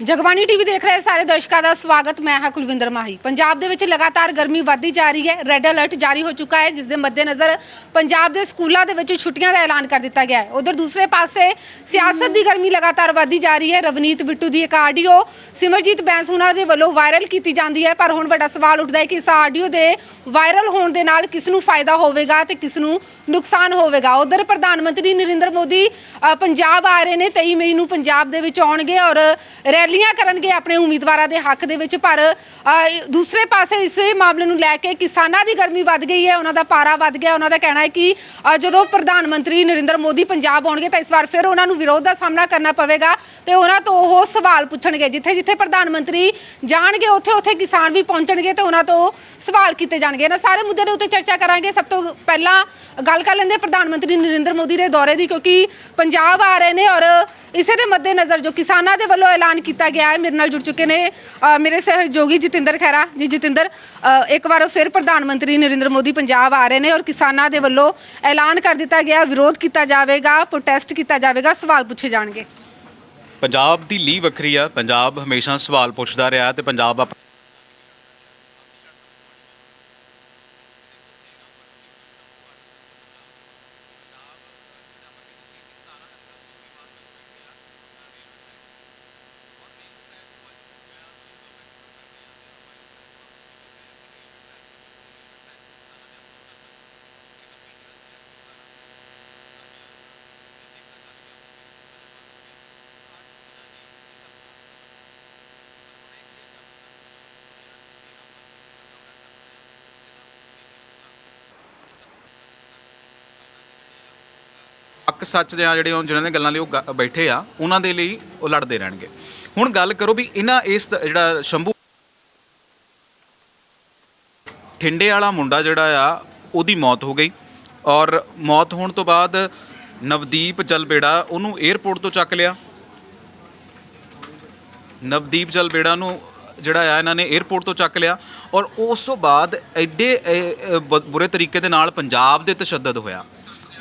Jagbani TV ਦੇਖ ਰਹੇ ਸਾਰੇ ਦਰਸ਼ਕਾਂ ਦਾ ਸਵਾਗਤ, ਮੈਂ ਹਾਂ ਕੁਲਵਿੰਦਰ ਮਾਹੀ। ਪੰਜਾਬ ਦੇ ਵਿੱਚ ਲਗਾਤਾਰ ਗਰਮੀ ਵੱਧਦੀ ਜਾ ਰਹੀ ਹੈ ਰੈੱਡ ਅਲਰਟ ਜਾਰੀ ਹੋ ਚੁੱਕਾ ਹੈ ਜਿਸ ਦੇ ਮੱਦੇਨਜ਼ਰ ਪੰਜਾਬ ਦੇ ਸਕੂਲਾਂ ਦੇ ਵਿੱਚ ਛੁੱਟੀਆਂ ਦਾ ਐਲਾਨ ਕਰ ਦਿੱਤਾ ਗਿਆ ਹੈ। ਉਧਰ ਦੂਸਰੇ ਪਾਸੇ ਸਿਆਸਤ ਦੀ ਗਰਮੀ ਲਗਾਤਾਰ ਵੱਧਦੀ ਜਾ ਰਹੀ ਹੈ। ਰਵਨੀਤ ਬਿੱਟੂ ਦੀ ਇੱਕ ਆਡੀਓ, ਸਿਮਰਜੀਤ ਬੈਂਸ ਉਹਨਾਂ ਦੇ ਵੱਲੋਂ ਵਾਇਰਲ ਕੀਤੀ ਜਾਂਦੀ ਹੈ। ਪਰ ਹੁਣ ਵੱਡਾ ਸਵਾਲ ਉੱਠਦਾ ਹੈ ਕਿ ਇਸ ਆਡੀਓ ਦੇ ਵਾਇਰਲ ਹੋਣ ਦੇ ਨਾਲ ਕਿਸ ਨੂੰ ਫਾਇਦਾ ਹੋਵੇਗਾ ਤੇ ਕਿਸ ਨੂੰ ਨੁਕਸਾਨ ਹੋਵੇਗਾ। ਉਧਰ ਪ੍ਰਧਾਨ ਮੰਤਰੀ ਨਰਿੰਦਰ ਮੋਦੀ ਪੰਜਾਬ ਆ ਰਹੇ ਨੇ 23 ਮਈ ਨੂੰ ਪੰਜਾਬ ਦੇ ਵਿੱਚ ਆਉਣਗੇ ਔਰ ਰੈਲੀਆਂ ਕਰਨਗੇ ਆਪਣੇ ਉਮੀਦਵਾਰਾਂ ਦੇ ਹੱਕ ਦੇ ਵਿੱਚ, ਪਰ ਦੂਸਰੇ ਪਾਸੇ ਇਸ ਮਾਮਲੇ ਨੂੰ ਲੈ ਕੇ ਕਿਸਾਨਾਂ ਦੀ ਗਰਮੀ ਵੱਧ ਗਈ ਹੈ, ਉਹਨਾਂ ਦਾ ਪਾਰਾ ਵੱਧ ਗਿਆ। ਉਹਨਾਂ ਦਾ ਕਹਿਣਾ ਹੈ ਕਿ ਜਦੋਂ ਪ੍ਰਧਾਨ ਮੰਤਰੀ ਨਰਿੰਦਰ ਮੋਦੀ ਪੰਜਾਬ ਆਉਣਗੇ ਤਾਂ ਇਸ ਵਾਰ ਫਿਰ ਉਹਨਾਂ ਨੂੰ ਵਿਰੋਧ ਦਾ ਸਾਹਮਣਾ ਕਰਨਾ ਪਵੇਗਾ ਤੇ ਉਹਨਾਂ ਤੋਂ ਉਹ ਸਵਾਲ ਪੁੱਛਣਗੇ। ਜਿੱਥੇ ਜਿੱਥੇ ਪ੍ਰਧਾਨ ਮੰਤਰੀ ਜਾਣਗੇ ਉੱਥੇ ਉੱਥੇ ਕਿਸਾਨ ਵੀ ਪਹੁੰਚਣਗੇ ਤੇ ਉਹਨਾਂ ਤੋਂ ਸਵਾਲ ਕੀਤੇ ਜਾਣਗੇ। ਇਹਨਾਂ ਸਾਰੇ ਮੁੱਦੇ ਦੇ ਉੱਤੇ ਚਰਚਾ ਕਰਾਂਗੇ। ਸਭ ਤੋਂ ਪਹਿਲਾਂ ਗੱਲ ਕਰ ਲੈਂਦੇ ਪ੍ਰਧਾਨ ਮੰਤਰੀ ਨਰਿੰਦਰ ਮੋਦੀ ਦੇ ਦੌਰੇ ਦੀ, ਕਿਉਂਕਿ ਪੰਜਾਬ ਆ ਰਹੇ ਨੇ ਔਰ ਇਸੇ ਦੇ ਮੱਦੇਨਜ਼ਰ ਜੋ ਕਿਸਾਨਾਂ ਦੇ ਵੱਲੋਂ ਐਲਾਨ ਕੀਤਾ ਗਿਆ ਹੈ ਮੇਰੇ ਨਾਲ ਜੁੜ ਚੁੱਕੇ ਨੇ ਅ, ਮੇਰੇ ਸਹਿਯੋਗੀ ਜਤਿੰਦਰ ਖੈਰਾ ਜੀ। ਜਤਿੰਦਰ ਅ, ਇੱਕ ਵਾਰ ਫਿਰ ਪ੍ਰਧਾਨ ਮੰਤਰੀ ਨਰਿੰਦਰ ਮੋਦੀ ਪੰਜਾਬ ਆ ਰਹੇ ਨੇ ਔਰ ਕਿਸਾਨਾਂ ਦੇ ਵੱਲੋਂ ਐਲਾਨ ਕਰ ਦਿੱਤਾ ਗਿਆ ਵਿਰੋਧ ਕੀਤਾ ਜਾਵੇਗਾ ਪ੍ਰੋਟੈਸਟ ਕੀਤਾ ਜਾਵੇਗਾ ਸਵਾਲ ਪੁੱਛੇ ਜਾਣਗੇ। ਪੰਜਾਬ ਦੀ ਲੀ ਵੱਖਰੀ ਆ ਪੰਜਾਬ ਹਮੇਸ਼ਾ ਸਵਾਲ ਪੁੱਛਦਾ ਰਿਹਾ ਤੇ ਪੰਜਾਬ ਆਪ- ਅੱਕ ਸੱਚ ਜਾਂ ਜਿਹੜੇ ਉਹ ਜਿਨ੍ਹਾਂ ਦੇ ਗੱਲਾਂ ਲਈ ਉਹ ਗ- ਬੈਠੇ ਆ ਉਹਨਾਂ ਦੇ ਲਈ ਉਹ ਲੜਦੇ ਰਹਿਣਗੇ। ਹੁਣ ਗੱਲ ਕਰੋ ਵੀ ਇਹਨਾਂ ਇਸ ਤ- ਜਿਹੜਾ ਸ਼ੰਭੂ ਠਿੰਡੇ ਵਾਲਾ ਮੁੰਡਾ ਜਿਹੜਾ ਆ ਉਹਦੀ ਮੌਤ ਹੋ ਗਈ ਔਰ ਮੌਤ ਹੋਣ ਤੋਂ ਬਾਅਦ ਨਵਦੀਪ ਜਲਬੇੜਾ ਉਹਨੂੰ 에ਅਰਪੋਰਟ ਤੋਂ ਚੱਕ ਲਿਆ। ਨਵਦੀਪ ਜਲਬੇੜਾ ਨੂੰ ਜਿਹੜਾ ਆ ਇਹਨਾਂ ਨੇ 에ਅਰਪੋਰਟ ਤੋਂ ਚੱਕ ਲਿਆ ਔਰ ਉਸ ਤੋਂ ਬਾਅਦ ਐਡੇ ਅ, ਅ, ਬ- ਬੁਰੇ ਤਰੀਕੇ ਦੇ ਨਾਲ ਪੰਜਾਬ ਦੇ ਤਸ਼ੱਦਦ ਹੋਇਆ।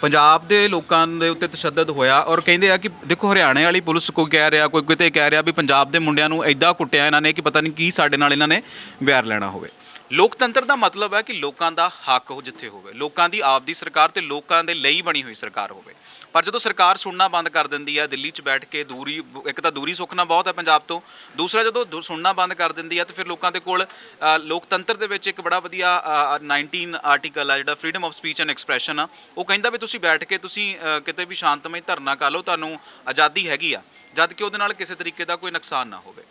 ਪੰਜਾਬ ਦੇ ਲੋਕਾਂ ਦੇ ਉੱਤੇ ਤਸ਼ੱਦਦ ਹੋਇਆ ਔਰ ਕਹਿੰਦੇ ਆ ਕਿ ਦੇਖੋ ਹਰਿਆਣੇ ਵਾਲੀ ਪੁਲਿਸ ਕੋਈ ਕਹਿ ਰਿਹਾ, ਕੋਈ ਕਿਤੇ ਕਹਿ ਰਿਹਾ ਵੀ ਪੰਜਾਬ ਦੇ ਮੁੰਡਿਆਂ ਨੂੰ ਐਡਾ ਕੁੱਟਿਆ ਇਹਨਾਂ ਨੇ ਕਿ ਪਤਾ ਨਹੀਂ ਕੀ ਸਾਡੇ ਨਾਲ ਇਹਨਾਂ ਨੇ ਵੈਰ ਲੈਣਾ ਹੋਵੇ। ਲੋਕਤੰਤਰ ਦਾ ਮਤਲਬ ਹੈ ਕਿ ਲੋਕਾਂ ਦਾ ਹੱਕ ਹੋ ਜਿੱਥੇ ਹੋਵੇ। ਲੋਕਾਂ ਦੀ ਆਪਦੀ ਸਰਕਾਰ ਤੇ ਲੋਕਾਂ ਦੇ ਲਈ ਬਣੀ ਹੋਈ ਸਰਕਾਰ ਹੋਵੇ। ਪਰ ਜਦੋਂ ਸਰਕਾਰ ਸੁਣਨਾ ਬੰਦ ਕਰ ਦਿੰਦੀ ਹੈ ਦਿੱਲੀ 'ਚ ਬੈਠ ਕੇ ਦੂਰੀ ਇੱਕ ਤਾਂ ਦੂਰੀ ਸੁੱਖਣਾ ਬਹੁਤ ਹੈ ਪੰਜਾਬ ਤੋਂ ਦੂਸਰਾ ਜਦੋਂ ਦੂ- ਸੁਣਨਾ ਬੰਦ ਕਰ ਦਿੰਦੀ ਹੈ ਤੇ ਫਿਰ ਲੋਕਾਂ ਦੇ ਕੋਲ ਲੋਕਤੰਤਰ ਦੇ ਵਿੱਚ ਇੱਕ ਬੜਾ ਵਧੀਆ ਅ, 19 ਆਰਟੀਕਲ ਆ ਜਿਹੜਾ freedom of speech and expression ਆ ਉਹ ਕਹਿੰਦਾ ਵੀ ਤੁਸੀਂ ਬੈਠ ਕੇ ਤੁਸੀਂ ਕਿਤੇ ਵੀ ਸ਼ਾਂਤਮਈ ਧਰਨਾ ਕਰ ਲਓ ਤੁਹਾਨੂੰ ਆਜ਼ਾਦੀ ਹੈਗੀ ਆ। ਜਦ ਕਿ ਉਹਦੇ ਨਾਲ ਕਿਸੇ ਤਰੀਕੇ ਦਾ ਕੋਈ ਨੁਕਸਾਨ ਨਾ ਹੋਵੇ।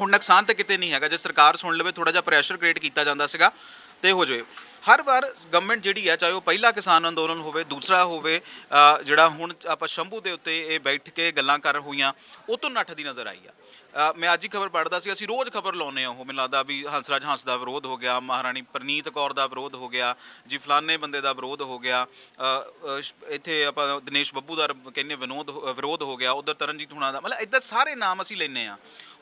ਹੁਣ ਨੁਕਸਾਨ ਤਾਂ ਕਿਤੇ ਨਹੀਂ ਹੈਗਾ, ਜੇ ਸਰਕਾਰ ਸੁਣ ਲਵੇ ਥੋੜਾ ਜਿਹਾ ਪ੍ਰੈਸ਼ਰ ਕ੍ਰੀਏਟ ਕੀਤਾ ਜਾਂਦਾ ਸੀਗਾ ਤੇ ਹੋ ਜਾਵੇ। ਹਰ ਵਾਰ ਗਵਰਨਮੈਂਟ ਜਿਹੜੀ ਹੈ, ਚਾਹੇ ਉਹ ਪਹਿਲਾ ਕਿਸਾਨ ਅੰਦੋਲਨ ਹੋਵੇ, ਦੂਸਰਾ ਹੋਵੇ ਜਿਹੜਾ ਹੁਣ ਆਪਾਂ ਸ਼ੰਭੂ ਦੇ ਉੱਤੇ ਇਹ ਬੈਠ ਕੇ ਗੱਲਾਂ ਕਰ ਹੋਈਆਂ, ਉਹ ਤੋਂ ਨੱਠਦੀ ਨਜ਼ਰ ਆਈ ਆ। ਮੈਂ ਅੱਜ ਹੀ ਖਬਰ ਪੜ੍ਹਦਾ ਸੀ, ਅਸੀਂ ਰੋਜ਼ ਖਬਰ ਲਾਉਨੇ ਆ ਉਹ, ਮੈਨੂੰ ਲੱਗਦਾ ਵੀ ਹੰਸਰਾਜ ਹੰਸ ਦਾ ਵਿਰੋਧ ਹੋ ਗਿਆ, ਮਹਾਰਾਣੀ ਪ੍ਰਨੀਤ ਕੌਰ ਦਾ ਵਿਰੋਧ ਹੋ ਗਿਆ, ਜੀ ਫਲਾਨੇ ਬੰਦੇ ਦਾ ਵਿਰੋਧ ਹੋ ਗਿਆ ਇੱਥੇ ਆਪਾਂ ਦਿਨੇਸ਼ ਬੱਬੂ ਦਾ ਕਹਿੰਨੇ ਵਿਨੋਦ ਹੋ- ਵਿਰੋਧ ਹੋ ਗਿਆ, ਉਧਰ ਤਰਨਜੀਤ ਹੁਣਾਂ ਦਾ, ਮਤਲਬ ਇਦਾਂ ਸਾਰੇ ਨਾਮ ਅਸੀਂ ਲੈਨੇ ਆ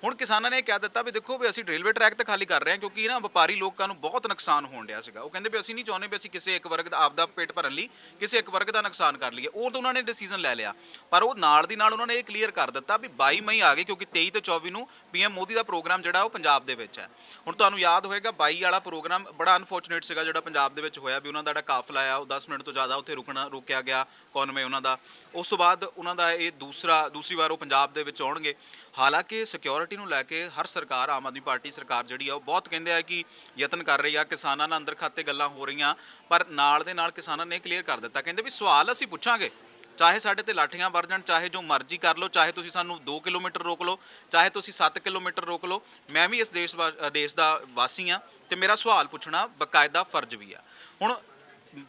ਹੁਣ ਕਿਸਾਨਾਂ ਨੇ ਇਹ ਕਹਿ ਦਿੱਤਾ ਵੀ ਦੇਖੋ ਵੀ ਅਸੀਂ ਰੇਲਵੇ ਟਰੈਕ ਤਾਂ ਖਾਲੀ ਕਰ ਰਹੇ ਹਾਂ ਕਿਉਂਕਿ ਨਾ ਵਪਾਰੀ ਲੋਕਾਂ ਨੂੰ ਬਹੁਤ ਨੁਕਸਾਨ ਹੋਣ ਡਿਆ ਸੀਗਾ। ਉਹ ਕਹਿੰਦੇ ਵੀ ਅਸੀਂ ਨਹੀਂ ਚਾਹੁੰਦੇ ਵੀ ਅਸੀਂ ਕਿਸੇ ਇੱਕ ਵਰਗ ਦਾ ਆਪਦਾ ਪੇਟ ਭਰਨ ਲਈ ਕਿਸੇ ਇੱਕ ਵਰਗ ਦਾ ਨੁਕਸਾਨ ਕਰ ਲਈਏ। ਉਹ ਤਾਂ ਉਹਨਾਂ ਨੇ ਡਿਸੀਜਨ ਲੈ ਲਿਆ। ਪਰ ਉਹ ਨਾਲ ਦੀ ਨਾਲ ਉਹਨਾਂ ਨੇ ਇਹ ਕਲੀਅਰ ਕਰ ਦਿੱਤਾ ਵੀ 22 ਮਈ ਆ ਗਏ ਕਿਉਂਕਿ 23 ਤੇ 24 ਨੂੰ ਪੀਐਮ ਮੋਦੀ ਦਾ ਪ੍ਰੋਗਰਾਮ ਜਿਹੜਾ ਉਹ ਪੰਜਾਬ ਦੇ ਵਿੱਚ ਹੈ। ਹੁਣ ਤੁਹਾਨੂੰ ਯਾਦ ਹੋਏਗਾ 22 ਵਾਲਾ ਪ੍ਰੋਗਰਾਮ ਬੜਾ ਅਨਫੋਰਚੂਨੇਟ ਸੀਗਾ ਜਿਹੜਾ ਪੰਜਾਬ ਦੇ ਵਿੱਚ ਹੋਇਆ ਵੀ ਉਹਨਾਂ ਦਾ ਜਿਹੜਾ ਕਾਫਲਾ ਆ, ਉਹ 10 ਮਿੰਟ ਤੋਂ ਜ਼ਿਆਦਾ ਉੱਥੇ ਰੁਕਣਾ ਰੁਕਿਆ ਗਿਆ ਕੌਨਵੇ ਉਹਨਾਂ ਦਾ। ਉਸ ਤੋਂ ਬਾਅਦ ਉਹਨਾਂ ਦਾ ਇਹ ਦੂਸਰਾ ਦੂਸਰੀ ਵਾਰ ਉਹ ਪੰਜਾਬ ਦੇ ਵਿੱਚ ਆਉਣਗੇ। ਹਾਲਾਂਕਿ ਸਿਕਿਉਰਿਟੀ ਨੂੰ ਲੈ ਕੇ ਹਰ ਸਰਕਾਰ, ਆਮ ਆਦਮੀ ਪਾਰਟੀ ਸਰਕਾਰ ਜਿਹੜੀ ਆ, ਉਹ ਬਹੁਤ ਕਹਿੰਦੇ ਆ ਕਿ ਯਤਨ ਕਰ ਰਹੀ ਆ, ਕਿਸਾਨਾਂ ਨਾਲ ਅੰਦਰ ਖਾਤੇ ਗੱਲਾਂ ਹੋ ਰਹੀਆਂ, ਪਰ ਨਾਲ ਦੇ ਨਾਲ ਕਿਸਾਨਾਂ ਨੇ ਕਲੀਅਰ ਕਰ ਦਿੱਤਾ। ਕਹਿੰਦੇ ਵੀ ਸਵਾਲ ਅਸੀਂ ਪੁੱਛਾਂਗੇ। ਚਾਹੇ ਸਾਡੇ ਤੇ ਲਾਠੀਆਂ ਵਰ ਜਾਣ, ਚਾਹੇ ਜੋ ਮਰਜ਼ੀ ਕਰ ਲਓ, ਚਾਹੇ ਤੁਸੀਂ ਸਾਨੂੰ 2 ਕਿਲੋਮੀਟਰ ਰੋਕ ਲਓ, ਚਾਹੇ ਤੁਸੀਂ 7 ਕਿਲੋਮੀਟਰ ਰੋਕ ਲਓ, ਮੈਂ ਵੀ ਇਸ ਦੇਸ਼ ਵਾ- ਦੇਸ਼ ਦਾ ਵਾਸੀ ਆ ਤੇ ਮੇਰਾ ਸਵਾਲ ਪੁੱਛਣਾ ਬਕਾਇਦਾ ਫਰਜ਼ ਵੀ ਆ। ਹੁਣ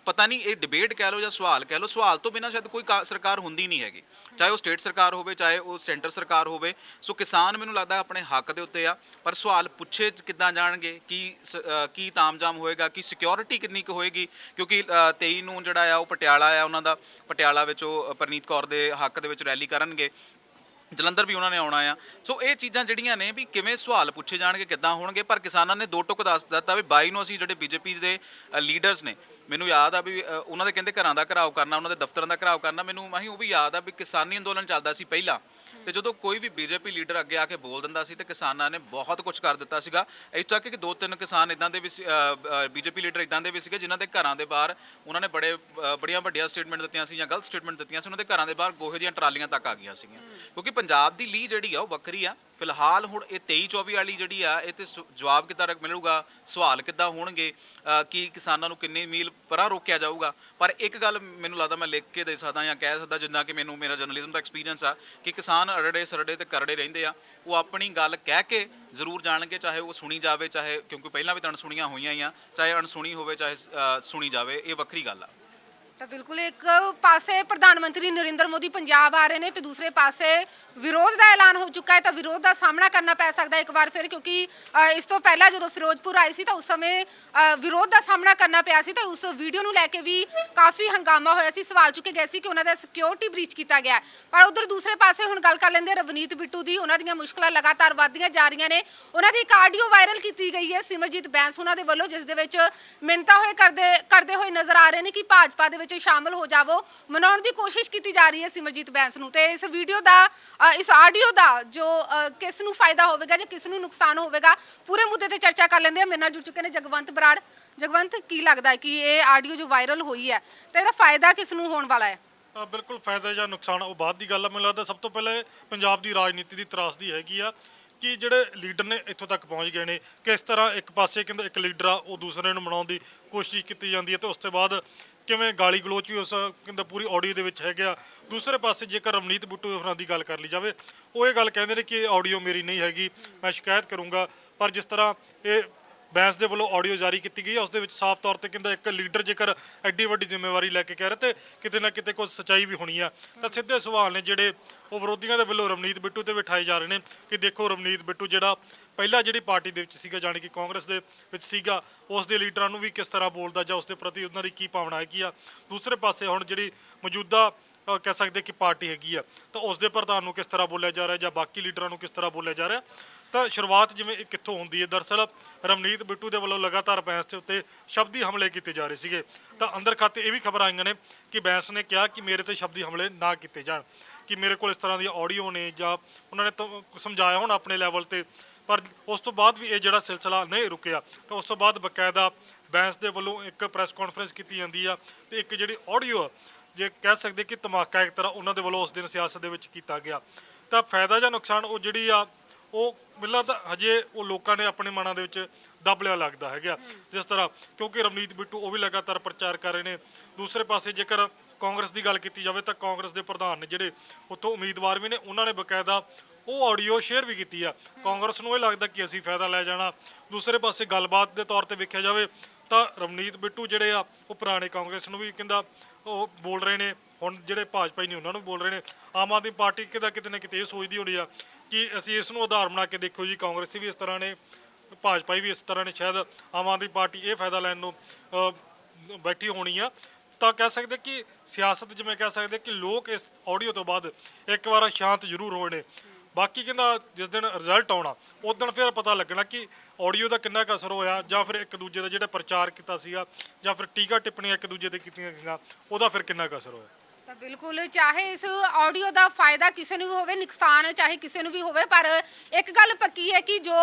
ਪਤਾ ਨਹੀਂ ਇਹ ਡਿਬੇਟ ਕਹਿ ਲਓ ਜਾਂ ਸਵਾਲ ਕਹਿ ਲਓ ਸਵਾਲ ਤੋਂ ਬਿਨਾਂ ਸ਼ਾਇਦ ਕੋਈ ਕਾ- ਸਰਕਾਰ ਹੁੰਦੀ ਨਹੀਂ ਹੈਗੀ। ਚਾਹੇ ਉਹ ਸਟੇਟ ਸਰਕਾਰ ਹੋਵੇ ਚਾਹੇ ਉਹ ਸੈਂਟਰ ਸਰਕਾਰ ਹੋਵੇ। ਸੋ ਕਿਸਾਨ ਮੈਨੂੰ ਲੱਗਦਾ ਆਪਣੇ ਹੱਕ ਦੇ ਉੱਤੇ ਆ ਪਰ ਸਵਾਲ ਪੁੱਛੇ ਕਿੱਦਾਂ ਜਾਣਗੇ ਕੀ ਸ- ਅ, ਕੀ ਤਾਮਜਾਮ ਹੋਏਗਾ ਕੀ ਸਿਕਿਉਰਿਟੀ ਕਿੰਨੀ ਕੁ ਹੋਏਗੀ? ਕਿਉਂਕਿ ਅ, 23 ਨੂੰ ਜਿਹੜਾ ਆ ਉਹ ਪਟਿਆਲਾ ਆ ਉਹਨਾਂ ਦਾ ਪਟਿਆਲਾ ਵਿੱਚ ਉਹ ਪਰਨੀਤ ਕੌਰ ਦੇ ਹੱਕ ਦੇ ਵਿੱਚ ਰੈਲੀ ਕਰਨਗੇ। ਜਲੰਧਰ ਵੀ ਉਹਨਾਂ ਨੇ ਆਉਣਾ ਆ। ਸੋ ਇਹ ਚੀਜ਼ਾਂ ਜਿਹੜੀਆਂ ਨੇ ਵੀ ਕਿਵੇਂ ਸਵਾਲ ਪੁੱਛੇ ਜਾਣਗੇ ਕਿੱਦਾਂ ਹੋਣਗੇ ਪਰ ਕਿਸਾਨਾਂ ਨੇ ਦੋ ਟੁਕ ਦੱਸ ਦਿੱਤਾ ਵੀ 22 ਨੂੰ ਅਸੀਂ ਜਿਹੜੇ ਬੀਜੇਪੀ ਦੇ ਲੀਡਰਸ ਨੇ ਮੈਨੂੰ ਯਾਦ ਆ ਵੀ ਅ, ਉਹਨਾਂ ਦੇ ਕਹਿੰਦੇ ਘਰਾਂ ਦਾ ਘਰਾਓ ਕਰਨਾ ਉਹਨਾਂ ਦੇ ਦਫ਼ਤਰਾਂ ਦਾ ਘਰਾਓ ਕਰਨਾ ਮੈਨੂੰ ਮਾਹੀ ਉਹ ਵੀ ਯਾਦ ਆ ਵੀ ਕਿਸਾਨੀ ਅੰਦੋਲਨ ਚੱਲਦਾ ਸੀ ਪਹਿਲਾਂ। ਤੇ ਜਦੋਂ ਕੋਈ ਵੀ ਬੀਜੇਪੀ ਲੀਡਰ ਅੱਗੇ ਆ ਕੇ ਬੋਲ ਦਿੰਦਾ ਸੀ ਤੇ ਕਿਸਾਨਾਂ ਨੇ ਬਹੁਤ ਕੁਝ ਕਰ ਦਿੱਤਾ ਸੀਗਾ। ਇੱਥੋਂ ਤੱਕ ਕਿ ਦੋ ਤਿੰਨ ਕਿਸਾਨ ਇਦਾਂ ਦੇ ਵੀ ਬੀਜੇਪੀ ਲੀਡਰ ਇਦਾਂ ਦੇ ਵੀ ਸੀਗੇ ਜਿਨ੍ਹਾਂ ਦੇ ਘਰਾਂ ਦੇ ਬਾਹਰ ਉਹਨਾਂ ਨੇ ਬੜੇ ਬੜੀਆਂ ਵੱਡੀਆਂ ਸਟੇਟਮੈਂਟ ਦਿੱਤੀਆਂ ਸੀ ਜਾਂ ਗਲਤ ਸਟੇਟਮੈਂਟ ਦਿੱਤੀਆਂ ਸੀ ਉਹਨਾਂ ਦੇ ਘਰਾਂ ਦੇ ਬਾਹਰ ਗੋਹੇ ਦੀਆਂ ਟਰਾਲੀਆਂ ਤੱਕ ਆ ਗਈਆਂ ਸੀਗੀਆਂ। ਕਿਉਂਕਿ ਪੰਜਾਬ ਦੀ ਲੀ ਜਿਹੜੀ ਆ ਉਹ ਵੱਖਰੀ ਆ। ਫਿਲਹਾਲ ਹੁਣ ਇਹ 23 24 ਵਾਲੀ ਜਿਹੜੀ ਆ ਇਹ ਤੇ ਸ- ਜਵਾਬ ਕਿੱਦਾਂ ਰਕ ਮਿਲੂਗਾ ਸਵਾਲ ਕਿੱਦਾਂ ਹੋਣਗੇ ਅ, ਕੀ ਕਿਸਾਨਾਂ ਨੂੰ ਕਿੰਨੀ ਮੀਲ ਪਰਾਂ ਰੋਕਿਆ ਜਾਊਗਾ? ਪਰ ਇੱਕ ਗੱਲ ਮੈਨੂੰ ਲੱਗਦਾ ਮੈਂ ਲਿਖ ਕੇ ਦੇ ਸਕਦਾ ਜਾਂ ਕਹਿ ਸਕਦਾ ਜਿੰਨਾ ਕਿ ਮੈਨੂੰ ਮੇਰਾ ਜਰਨਲਿਜ਼ਮ ਦਾ ਐਕਸਪੀਰੀਅੰਸ ਆ ਕਿ ਕਿਸਾਨ ਅਰੜੇ ਸਰੜੇ ਤੇ ਕਰੜੇ ਰਹਿੰਦੇ ਆ ਉਹ ਆਪਣੀ ਗੱਲ ਕਹਿ ਕੇ ਜ਼ਰੂਰ ਜਾਣਗੇ ਚਾਹੇ ਉਹ ਸੁਣੀ ਜਾਵੇ ਚਾਹੇ ਕਿਉਂਕਿ ਪਹਿਲਾਂ ਵੀ ਤਾਂ ਅਣਸੁਣੀਆਂ ਹੋਈਆਂ ਹੀ ਆ ਚਾਹੇ ਅਣਸੁਣੀ ਹੋਵੇ ਚਾਹੇ ਅ, ਸੁਣੀ ਜਾਵੇ ਇਹ ਵੱਖਰੀ ਗੱਲ ਆ। ਤਾਂ ਬਿਲਕੁਲ ਇੱਕ ਪਾਸੇ ਪ੍ਰਧਾਨ ਮੰਤਰੀ ਨਰਿੰਦਰ ਮੋਦੀ ਪੰਜਾਬ ਆ ਰਹੇ ਨੇ ਤੇ ਦੂਸਰੇ ਪਾਸੇ ਵਿਰੋਧ ਦਾ ਐਲਾਨ ਹੋ ਚੁੱਕਾ ਹੈ ਤਾਂ ਵਿਰੋਧ ਦਾ ਸਾਹਮਣਾ ਕਰਨਾ ਪੈ ਸਕਦਾ ਹੈ ਇੱਕ ਵਾਰ ਫਿਰ ਕਿਉਂਕਿ ਅ, ਇਸ ਤੋਂ ਪਹਿਲਾਂ ਜਦੋਂ ਫਿਰੋਜ਼ਪੁਰ ਆਏ ਸੀ ਤਾਂ ਉਸ ਸਮੇਂ ਅ, ਵਿਰੋਧ ਦਾ ਸਾਹਮਣਾ ਕਰਨਾ ਪਿਆ ਸੀ ਤਾਂ ਉਸ ਵੀਡੀਓ ਨੂੰ ਲੈ ਕੇ ਵੀ ਕਾਫੀ ਹੰਗਾਮਾ ਹੋਇਆ ਸੀ ਸਵਾਲ ਚੁੱਕੇ ਗਏ ਸੀ ਕਿ ਉਹਨਾਂ ਦਾ ਸਿਕਿਉਰਿਟੀ ਬ੍ਰੀਚ ਕੀਤਾ ਗਿਆ ਹੈ। ਪਰ ਉਧਰ ਦੂਸਰੇ ਪਾਸੇ ਹੁਣ ਗੱਲ ਕਰ ਲੈਂਦੇ ਰਵਨੀਤ ਬਿੱਟੂ ਦੀ ਉਹਨਾਂ ਦੀਆਂ ਮੁਸ਼ਕਲਾਂ ਲਗਾਤਾਰ ਵੱਧਦੀਆਂ ਜਾ ਰਹੀਆਂ ਨੇ ਉਹਨਾਂ ਦੀ ਇੱਕ ਆਡੀਓ ਵਾਇਰਲ ਕੀਤੀ ਗਈ ਹੈ ਸਿਮਰਜੀਤ ਬੈਂਸ ਉਹਨਾਂ ਦੇ ਵੱਲੋਂ ਜਿਸ ਦੇ ਵਿੱਚ ਮਿੰਤਾ ਹੋਏ ਕਰਦੇ ਕਰਦੇ ਹੋਏ ਨਜ਼ਰ ਆ ਰਹੇ ਨੇ ਕਿ ਭਾਜਪਾ ਦੇ ਵਿੱਚ ਸ਼ਾਮਲ ਹੋ ਜਾਵੋ। ਮਨਾਉਣ ਦੀ ਕੋਸ਼ਿਸ਼ ਕੀਤੀ ਜਾ ਰਹੀ ਹੈ ਸਿਮਰਜੀਤ ਬੈਂਸ ਨੂੰ। ਤੇ ਇਸ ਵੀਡੀਓ ਦਾ ਅ, ਇਸ ਆਡੀਓ ਦਾ ਜੋ ਅ, ਕਿਸ ਨੂੰ ਫਾਇਦਾ ਹੋਵੇਗਾ ਜਾਂ ਕਿਸ ਨੂੰ ਨੁਕਸਾਨ ਹੋਵੇਗਾ ਪੂਰੇ ਮੁੱਦੇ ਤੇ ਚਰਚਾ ਕਰ ਲੈਂਦੇ ਆ ਮੇਰੇ ਨਾਲ ਜੁੜ ਚੁੱਕੇ ਨੇ ਜਗਵੰਤ ਬਰਾੜ। ਜਗਵੰਤ ਕੀ ਲੱਗਦਾ ਹੈ ਕਿ ਇਹ ਆਡੀਓ ਜੋ ਵਾਇਰਲ ਹੋਈ ਹੈ ਤੇ ਇਹਦਾ ਫਾਇਦਾ ਕਿਸ ਨੂੰ ਹੋਣ ਵਾਲਾ ਹੈ? ਅ, ਬਿਲਕੁਲ ਫਾਇਦਾ ਜਾਂ ਨੁਕਸਾਨ ਉਹ ਬਾਅਦ ਦੀ ਗੱਲ ਆ। ਮੈਨੂੰ ਲੱਗਦਾ ਸਭ ਤੋਂ ਪਹਿਲੇ ਪੰਜਾਬ ਦੀ ਰਾਜਨੀਤੀ ਦੀ ਤਰਾਸਦੀ ਹੈਗੀ ਆ ਕਿ ਜਿਹੜੇ ਲੀਡਰ ਨੇ ਇੱਥੋਂ ਤੱਕ ਪਹੁੰਚ ਗਏ ਨੇ ਕਿਸ ਤਰ੍ਹਾਂ ਇੱਕ ਪਾਸੇ ਕਹਿੰਦੇ ਇੱਕ ਲੀਡਰ ਆ ਉਹ ਦੂਸਰੇ ਨੂੰ ਮਨਾਉਣ ਦੀ ਕੋਸ਼ਿਸ਼ ਕੀਤੀ ਜਾਂਦੀ ਹੈ ਤੇ ਉਸ ਤੋਂ ਬਾਅਦ ਕਿਵੇਂ ਗਾਲੀ ਗਲੋਚ ਵੀ ਉਸ ਕਹਿੰਦੇ ਪੂਰੀ ਆਡੀਓ ਦੇ ਵਿੱਚ ਹੈਗਾ ਦੂਸਰੇ ਪਾਸੇ ਜੇਕਰ ਰਵਨੀਤ ਬੁੱਟੂ ਹੋਰਾਂ ਦੀ ਗੱਲ ਕਰ ਲਈ ਜਾਵੇ, ਉਹ ਇਹ ਗੱਲ ਕਹਿੰਦੇ ਨੇ ਕਿ ਆਡੀਓ ਮੇਰੀ ਨਹੀਂ ਹੈਗੀ, ਮੈਂ ਸ਼ਿਕਾਇਤ ਕਰੂੰਗਾ। ਪਰ ਜਿਸ ਤਰ੍ਹਾਂ ਇਹ ਬੈਂਸ ਦੇ ਵੱਲੋਂ ਆਡੀਓ ਜਾਰੀ ਕੀਤੀ ਗਈ ਹੈ। ਉਸ ਦੇ ਵਿੱਚ ਸਾਫ਼ ਤੌਰ ਤੇ ਕਹਿੰਦਾ ਇੱਕ ਲੀਡਰ ਜੇਕਰ ਐਡੀ ਵੱਡੀ ਜ਼ਿੰਮੇਵਾਰੀ ਲੈ ਕੇ ਕਹਿ ਰਿਹਾ ਤੇ ਕਿਤੇ ਨਾ ਕਿਤੇ ਕੋਈ ਸਚਾਈ ਵੀ ਹੋਣੀ ਆ। ਤਾਂ ਸਿੱਧੇ ਸਵਾਲ ਨੇ ਜਿਹੜੇ ਉਹ ਵਿਰੋਧੀਆਂ ਦੇ ਵੱਲੋਂ ਰਵਨੀਤ ਬਿੱਟੂ ਤੇ ਬਿਠਾਏ ਜਾ ਰਹੇ ਨੇ ਕਿ ਦੇਖੋ ਰਵਨੀਤ ਬਿੱਟੂ ਜਿਹੜਾ ਪਹਿਲਾਂ ਜਿਹੜੀ ਪਾਰਟੀ ਦੇ ਵਿੱਚ ਸੀਗਾ ਜਾਣੀ ਕਿ ਕਾਂਗਰਸ ਦੇ ਵਿੱਚ ਸੀਗਾ, ਉਸ ਦੇ ਲੀਡਰਾਂ ਨੂੰ ਵੀ ਕਿਸ ਤਰ੍ਹਾਂ ਬੋਲਦਾ ਜਾਂ ਉਸ ਦੇ ਪ੍ਰਤੀ ਉਹਨਾਂ ਦੀ ਕੀ ਭਾਵਨਾ ਹੈਗੀ ਆ। ਦੂਸਰੇ ਪਾਸੇ ਹੁਣ ਜਿਹੜੀ ਮੌਜੂਦਾ ਕਹਿ ਸਕਦੇ ਕਿ ਪਾਰਟੀ ਹੈਗੀ ਆ, ਤਾਂ ਉਸ ਦੇ ਪ੍ਰਧਾਨ ਨੂੰ ਕਿਸ ਤਰ੍ਹਾਂ ਬੋਲਿਆ ਜਾ ਰਿਹਾ ਜਾਂ ਬਾਕੀ ਲੀਡਰਾਂ ਨੂੰ ਕਿਸ ਤਰ੍ਹਾਂ ਬੋਲਿਆ ਜਾ ਰਿਹਾ? ਤਾਂ ਸ਼ੁਰੂਆਤ ਜਿਵੇਂ ਇਹ ਕਿੱਥੋਂ ਹੁੰਦੀ ਹੈ? ਦਰਅਸਲ ਰਮਨੀਤ ਬਿੱਟੂ ਦੇ ਵੱਲੋਂ ਲਗਾਤਾਰ ਬੈਂਸ ਦੇ ਉੱਤੇ ਸ਼ਬਦੀ ਹਮਲੇ ਕੀਤੇ ਜਾ ਰਹੇ ਸੀਗੇ। ਤਾਂ ਅੰਦਰ ਖਾਤੇ ਇਹ ਵੀ ਖਬਰ ਆਈਆਂ ਨੇ ਕਿ ਬੈਂਸ ਨੇ ਕਿਹਾ ਕਿ ਮੇਰੇ ਤੇ ਸ਼ਬਦੀ ਹਮਲੇ ਨਾ ਕੀਤੇ ਜਾਣ, ਕਿ ਮੇਰੇ ਕੋਲ ਇਸ ਤਰ੍ਹਾਂ ਦੀ ਆਡੀਓ ਨੇ ਜਾਂ ਉਹਨਾਂ ਨੇ ਤਾਂ ਸਮਝਾਇਆ ਹੁਣ ਆਪਣੇ ਲੈਵਲ ਤੇ। ਪਰ ਉਸ ਤੋਂ ਬਾਅਦ ਵੀ ਇਹ ਜਿਹੜਾ ਸਿਲਸਿਲਾ ਨਹੀਂ ਰੁਕਿਆ, ਤਾਂ ਉਸ ਤੋਂ ਬਾਅਦ ਬਕਾਇਦਾ ਬੈਂਸ ਦੇ ਵੱਲੋਂ ਇੱਕ ਪ੍ਰੈਸ ਕਾਨਫਰੰਸ ਕੀਤੀ ਜਾਂਦੀ ਆ ਤੇ ਇੱਕ ਜਿਹੜੀ ਆਡੀਓ ਆ, ਜੇ ਕਹਿ ਸਕਦੇ ਕਿ ਧਮਾਕਾ ਇੱਕ ਤਰ੍ਹਾਂ ਉਹਨਾਂ ਦੇ ਵੱਲੋਂ ਉਸ ਦਿਨ ਸਿਆਸਤ ਦੇ ਵਿੱਚ ਕੀਤਾ ਗਿਆ। ਤਾਂ ਫਾਇਦਾ ਜਾਂ ਨੁਕਸਾਨ ਉਹ ਜਿਹੜੀ ਆ ਉਹ ਮਿਲਾ ਤਾਂ ਹਜੇ ਉਹ ਲੋਕਾਂ ਨੇ ਆਪਣੇ ਮਨਾਂ ਦੇ ਵਿੱਚ ਦੱਬ ਲਿਆ ਲੱਗਦਾ ਹੈਗਾ। ਜਿਸ ਤਰ੍ਹਾਂ ਕਿਉਂਕਿ ਰਵਨੀਤ ਬਿੱਟੂ ਉਹ ਵੀ ਲਗਾਤਾਰ ਪ੍ਰਚਾਰ ਕਰ ਰਹੇ ਨੇ। ਦੂਸਰੇ ਪਾਸੇ ਜੇਕਰ ਕਾਂਗਰਸ ਦੀ ਗੱਲ ਕੀਤੀ ਜਾਵੇ ਤਾਂ ਕਾਂਗਰਸ ਦੇ ਪ੍ਰਧਾਨ ਨੇ ਜਿਹੜੇ ਉੱਥੋਂ ਉਮੀਦਵਾਰ ਵੀ ਨੇ, ਉਹਨਾਂ ਨੇ ਬਕਾਇਦਾ ਉਹ ਆਡੀਓ ਸ਼ੇਅਰ ਵੀ ਕੀਤੀ ਆ। ਕਾਂਗਰਸ ਨੂੰ ਇਹ ਲੱਗਦਾ ਕਿ ਅਸੀਂ ਫਾਇਦਾ ਲੈ ਜਾਣਾ। ਦੂਸਰੇ ਪਾਸੇ ਗੱਲਬਾਤ ਦੇ ਤੌਰ ਤੇ ਵੇਖਿਆ ਜਾਵੇ ਤਾਂ ਰਵਨੀਤ ਬਿੱਟੂ ਜਿਹੜੇ ਆ, ਉਹ ਪੁਰਾਣੇ ਕਾਂਗਰਸ ਨੂੰ ਵੀ ਕਹਿੰਦਾ ਉਹ ਬੋਲ ਰਹੇ ਨੇ। ਹੁਣ ਜਿਹੜੇ ਭਾਜਪਾ ਹੀ ਨੇ ਉਹਨਾਂ ਨੂੰ ਬੋਲ ਰਹੇ ਨੇ। ਆਮ ਆਦਮੀ ਪਾਰਟੀ ਕਿਦਾ ਕਿਤੇ ਨਾ ਕਿਤੇ ਇਹ ਸੋਚਦੀ ਹੋਣੀ ਆ ਕਿ ਅਸੀਂ ਇਸ ਨੂੰ ਆਧਾਰ ਬਣਾ ਕੇ ਦੇਖੋ ਜੀ, ਕਾਂਗਰਸੀ ਵੀ ਇਸ ਤਰ੍ਹਾਂ ਨੇ, ਭਾਜਪਾ ਵੀ ਇਸ ਤਰ੍ਹਾਂ ਨੇ, ਸ਼ਾਇਦ ਆਮ ਆਦਮੀ ਪਾਰਟੀ ਇਹ ਫਾਇਦਾ ਲੈਣ ਨੂੰ ਬੈਠੀ ਹੋਣੀ ਆ। ਤਾਂ ਕਹਿ ਸਕਦੇ ਕਿ ਸਿਆਸਤ ਜਿਵੇਂ ਕਹਿ ਸਕਦੇ ਕਿ ਲੋਕ ਇਸ ਆਡੀਓ ਤੋਂ ਬਾਅਦ ਇੱਕ ਵਾਰ ਸ਼ਾਂਤ ਜ਼ਰੂਰ ਹੋਏ ਨੇ। ਬਾਕੀ ਕਹਿੰਦਾ ਜਿਸ ਦਿਨ ਰਿਜ਼ਲਟ ਆਉਣਾ, ਉਸ ਦਿਨ ਫਿਰ ਪਤਾ ਲੱਗਣਾ ਕਿ ਆਡੀਓ ਦਾ ਕਿੰਨਾ ਕੁ ਅਸਰ ਹੋਇਆ, ਜਾਂ ਫਿਰ ਇੱਕ ਦੂਜੇ ਦਾ ਜਿਹੜਾ ਪ੍ਰਚਾਰ ਕੀਤਾ ਸੀਗਾ, ਜਾਂ ਫਿਰ ਟੀਕਾ ਟਿੱਪਣੀਆਂ ਇੱਕ ਦੂਜੇ ਤੇ ਕੀਤੀਆਂ ਗਈਆਂ, ਉਹਦਾ ਫਿਰ ਕਿੰਨਾ ਕੁ ਅਸਰ ਹੋਇਆ। ਤਾਂ ਬਿਲਕੁਲ ਚਾਹੇ ਇਸ ਆਡੀਓ ਦਾ ਫਾਇਦਾ ਕਿਸੇ ਨੂੰ ਵੀ ਹੋਵੇ ਨੁਕਸਾਨ ਚਾਹੇ ਕਿਸੇ ਨੂੰ ਵੀ ਹੋਵੇ ਪਰ ਇੱਕ ਗੱਲ ਪੱਕੀ ਹੈ ਕਿ ਜੋ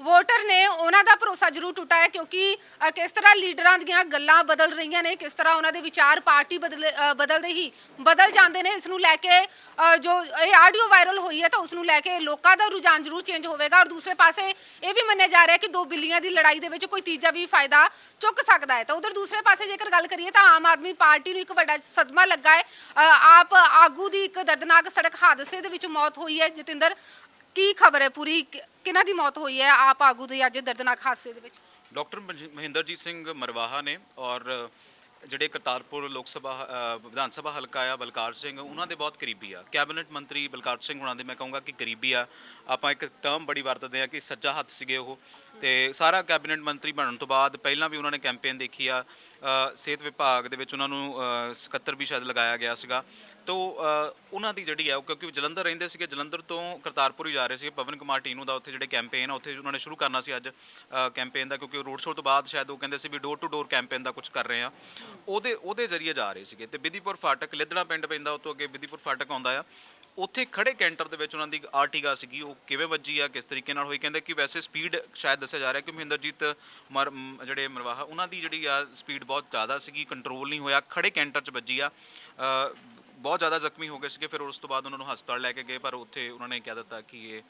ਵੋਟਰ ਨੇ ਉਹਨਾਂ ਦਾ ਭਰੋਸਾ ਜ਼ਰੂਰ ਟੁੱਟਾ ਹੈ ਕਿਉਂਕਿ ਅ, ਕਿਸ ਤਰ੍ਹਾਂ ਲੀਡਰਾਂ ਦੀਆਂ ਗੱਲਾਂ ਬਦਲ ਰਹੀਆਂ ਨੇ ਕਿਸ ਤਰ੍ਹਾਂ ਉਹਨਾਂ ਦੇ ਵਿਚਾਰ ਪਾਰਟੀ ਬਦਲ ਅ, ਬਦਲਦੇ ਹੀ ਬਦਲ ਜਾਂਦੇ ਨੇ ਇਸ ਨੂੰ ਲੈ ਕੇ ਅ, ਜੋ ਇਹ ਆਡੀਓ ਵਾਇਰਲ ਹੋਈ ਹੈ ਤਾਂ ਉਸ ਨੂੰ ਲੈ ਕੇ ਲੋਕਾਂ ਦਾ ਰੁਝਾਨ ਜ਼ਰੂਰ ਚੇਂਜ ਹੋਵੇਗਾ ਔਰ ਦੂਸਰੇ ਪਾਸੇ ਇਹ ਵੀ ਮੰਨਿਆ ਜਾ ਰਿਹਾ ਕਿ ਦੋ ਬਿੱਲੀਆਂ ਦੀ ਲੜਾਈ ਦੇ ਵਿੱਚ ਕੋਈ ਤੀਜਾ ਵੀ ਫਾਇਦਾ ਚੁੱਕ ਸਕਦਾ ਹੈ। ਤਾਂ ਉਧਰ ਦੂਸਰੇ ਪਾਸੇ ਜੇਕਰ ਗੱਲ ਕਰੀਏ ਤਾਂ ਆਮ ਆਦਮੀ ਪਾਰਟੀ ਨੂੰ ਇੱਕ ਵੱਡਾ ਸਦਮਾ ਲੱਗਾ ਹੈ। ਆਪ ਆਗੂ ਦੀ ਇੱਕ ਦਰਦਨਾਕ ਸੜਕ ਹਾਦਸੇ ਦੇ ਵਿੱਚ ਮੌਤ ਹੋਈ ਹੈ। ਜਤਿੰਦਰ, ਕੀ ਖਬਰ ਹੈ ਪੂਰੀ? ਕਿਹਨਾਂ ਦੀ ਮੌਤ ਹੋਈ ਹੈ ਆਪ ਆਗੂ ਦੀ ਅੱਜ ਦਰਦਨਾਕ ਹਾਦਸੇ ਦੇ ਵਿੱਚ? ਡਾਕਟਰ ਮਹਿੰਦਰਜੀਤ ਸਿੰਘ ਮਰਵਾਹਾ ਨੇ ਔਰ ਜਿਹੜੇ ਕਰਤਾਰਪੁਰ ਲੋਕ ਸਭਾ ਵਿਧਾਨ ਸਭਾ ਹਲਕਾ ਆ, ਬਲਕਾਰ ਸਿੰਘ, ਉਹਨਾਂ ਦੇ ਬਹੁਤ ਕਰੀਬੀ ਆ। ਕੈਬਨਿਟ ਮੰਤਰੀ ਬਲਕਾਰ ਸਿੰਘ ਉਹਨਾਂ ਦੇ, ਮੈਂ ਕਹੂੰਗਾ ਕਿ ਕਰੀਬੀ ਆ। ਆਪਾਂ ਇੱਕ ਟਰਮ ਬੜੀ ਵਰਤਦੇ ਆ ਕਿ ਸੱਜਾ ਹੱਥ ਸੀਗੇ ਉਹ। ਤੇ ਸਾਰਾ ਕੈਬਨਿਟ ਮੰਤਰੀ ਬਣਨ ਤੋਂ ਬਾਅਦ ਪਹਿਲਾਂ ਵੀ ਉਹਨਾਂ ਨੇ ਕੈਂਪੇਨ ਦੇਖੀ ਆ ਸਿਹਤ ਵਿਭਾਗ ਦੇ ਵਿੱਚ ਉਹਨਾਂ ਨੂੰ ਸਕੱਤਰ ਵੀ ਸ਼ਾਇਦ ਲਗਾਇਆ ਗਿਆ ਸੀਗਾ। ਤੋਂ ਉਹਨਾਂ ਦੀ ਜਿਹੜੀ ਆ, ਉਹ ਕਿਉਂਕਿ ਜਲੰਧਰ ਰਹਿੰਦੇ ਸੀਗੇ, ਜਲੰਧਰ ਤੋਂ ਕਰਤਾਰਪੁਰ ਹੀ ਜਾ ਰਹੇ ਸੀਗੇ, ਪਵਨ ਕੁਮਾਰ ਟੀਨੂ ਦਾ ਉੱਥੇ ਜਿਹੜੇ ਕੈਂਪੇਨ ਆ, ਉੱਥੇ ਉਹਨਾਂ ਨੇ ਸ਼ੁਰੂ ਕਰਨਾ ਸੀ ਅੱਜ ਕੈਂਪੇਨ ਦਾ, ਕਿਉਂਕਿ ਰੋਡ ਸ਼ੋਅ ਤੋਂ ਬਾਅਦ ਸ਼ਾਇਦ ਉਹ ਕਹਿੰਦੇ ਸੀ ਵੀ ਡੋਰ ਟੂ ਡੋਰ ਕੈਂਪੇਨ ਦਾ ਕੁਝ ਕਰ ਰਹੇ ਆ। ਉਹਦੇ ਉਹਦੇ ਜ਼ਰੀਏ ਜਾ ਰਹੇ ਸੀਗੇ। ਤੇ ਬਿਧੀਪੁਰ ਫਾਟਕ ਲਿੱਦੜਾ ਪਿੰਡ ਪੈਂਦਾ, ਉਹ ਤੋਂ ਅੱਗੇ ਬਿਧੀਪੁਰ ਫਾਟਕ ਆਉਂਦਾ ਆ। ਉੱਥੇ ਖੜੇ ਕੈਂਟਰ ਦੇ ਵਿੱਚ ਉਹਨਾਂ ਦੀ ਆਰਟੀਗਾ ਸੀਗੀ ਉਹ ਕਿਵੇਂ ਵੱਜੀ ਆ ਕਿਸ ਤਰੀਕੇ ਨਾਲ ਹੋਈ ਕਹਿੰਦੇ ਕਿ ਵੈਸੇ ਸਪੀਡ ਸ਼ਾਇਦ ਦੱਸਿਆ ਜਾ ਰਿਹਾ ਕਿ ਮਹਿੰਦਰਜੀਤ ਮਰ ਮ- ਜਿਹੜੇ ਮਰਵਾਹਾ ਉਹਨਾਂ ਦੀ ਜਿਹੜੀ ਆ ਸਪੀਡ ਬਹੁਤ ਜ਼ਿਆਦਾ ਸੀਗੀ ਕੰਟਰੋਲ ਨਹੀਂ ਹੋਇਆ ਖੜੇ ਕੈਂਟਰ 'ਚ ਵੱਜੀ ਆ। ਅ, ਬਹੁਤ ਜ਼ਿਆਦਾ ਜ਼ਖਮੀ ਹੋ ਗਏ ਸੀਗੇ ਫਿਰ ਉਸ ਤੋਂ ਬਾਅਦ ਉਹਨਾਂ ਨੂੰ ਹਸਪਤਾਲ ਲੈ ਕੇ ਗਏ ਪਰ ਉੱਥੇ ਉਹਨਾਂ ਨੇ ਕਹਿ ਦਿੱਤਾ ਕਿ ਇਹ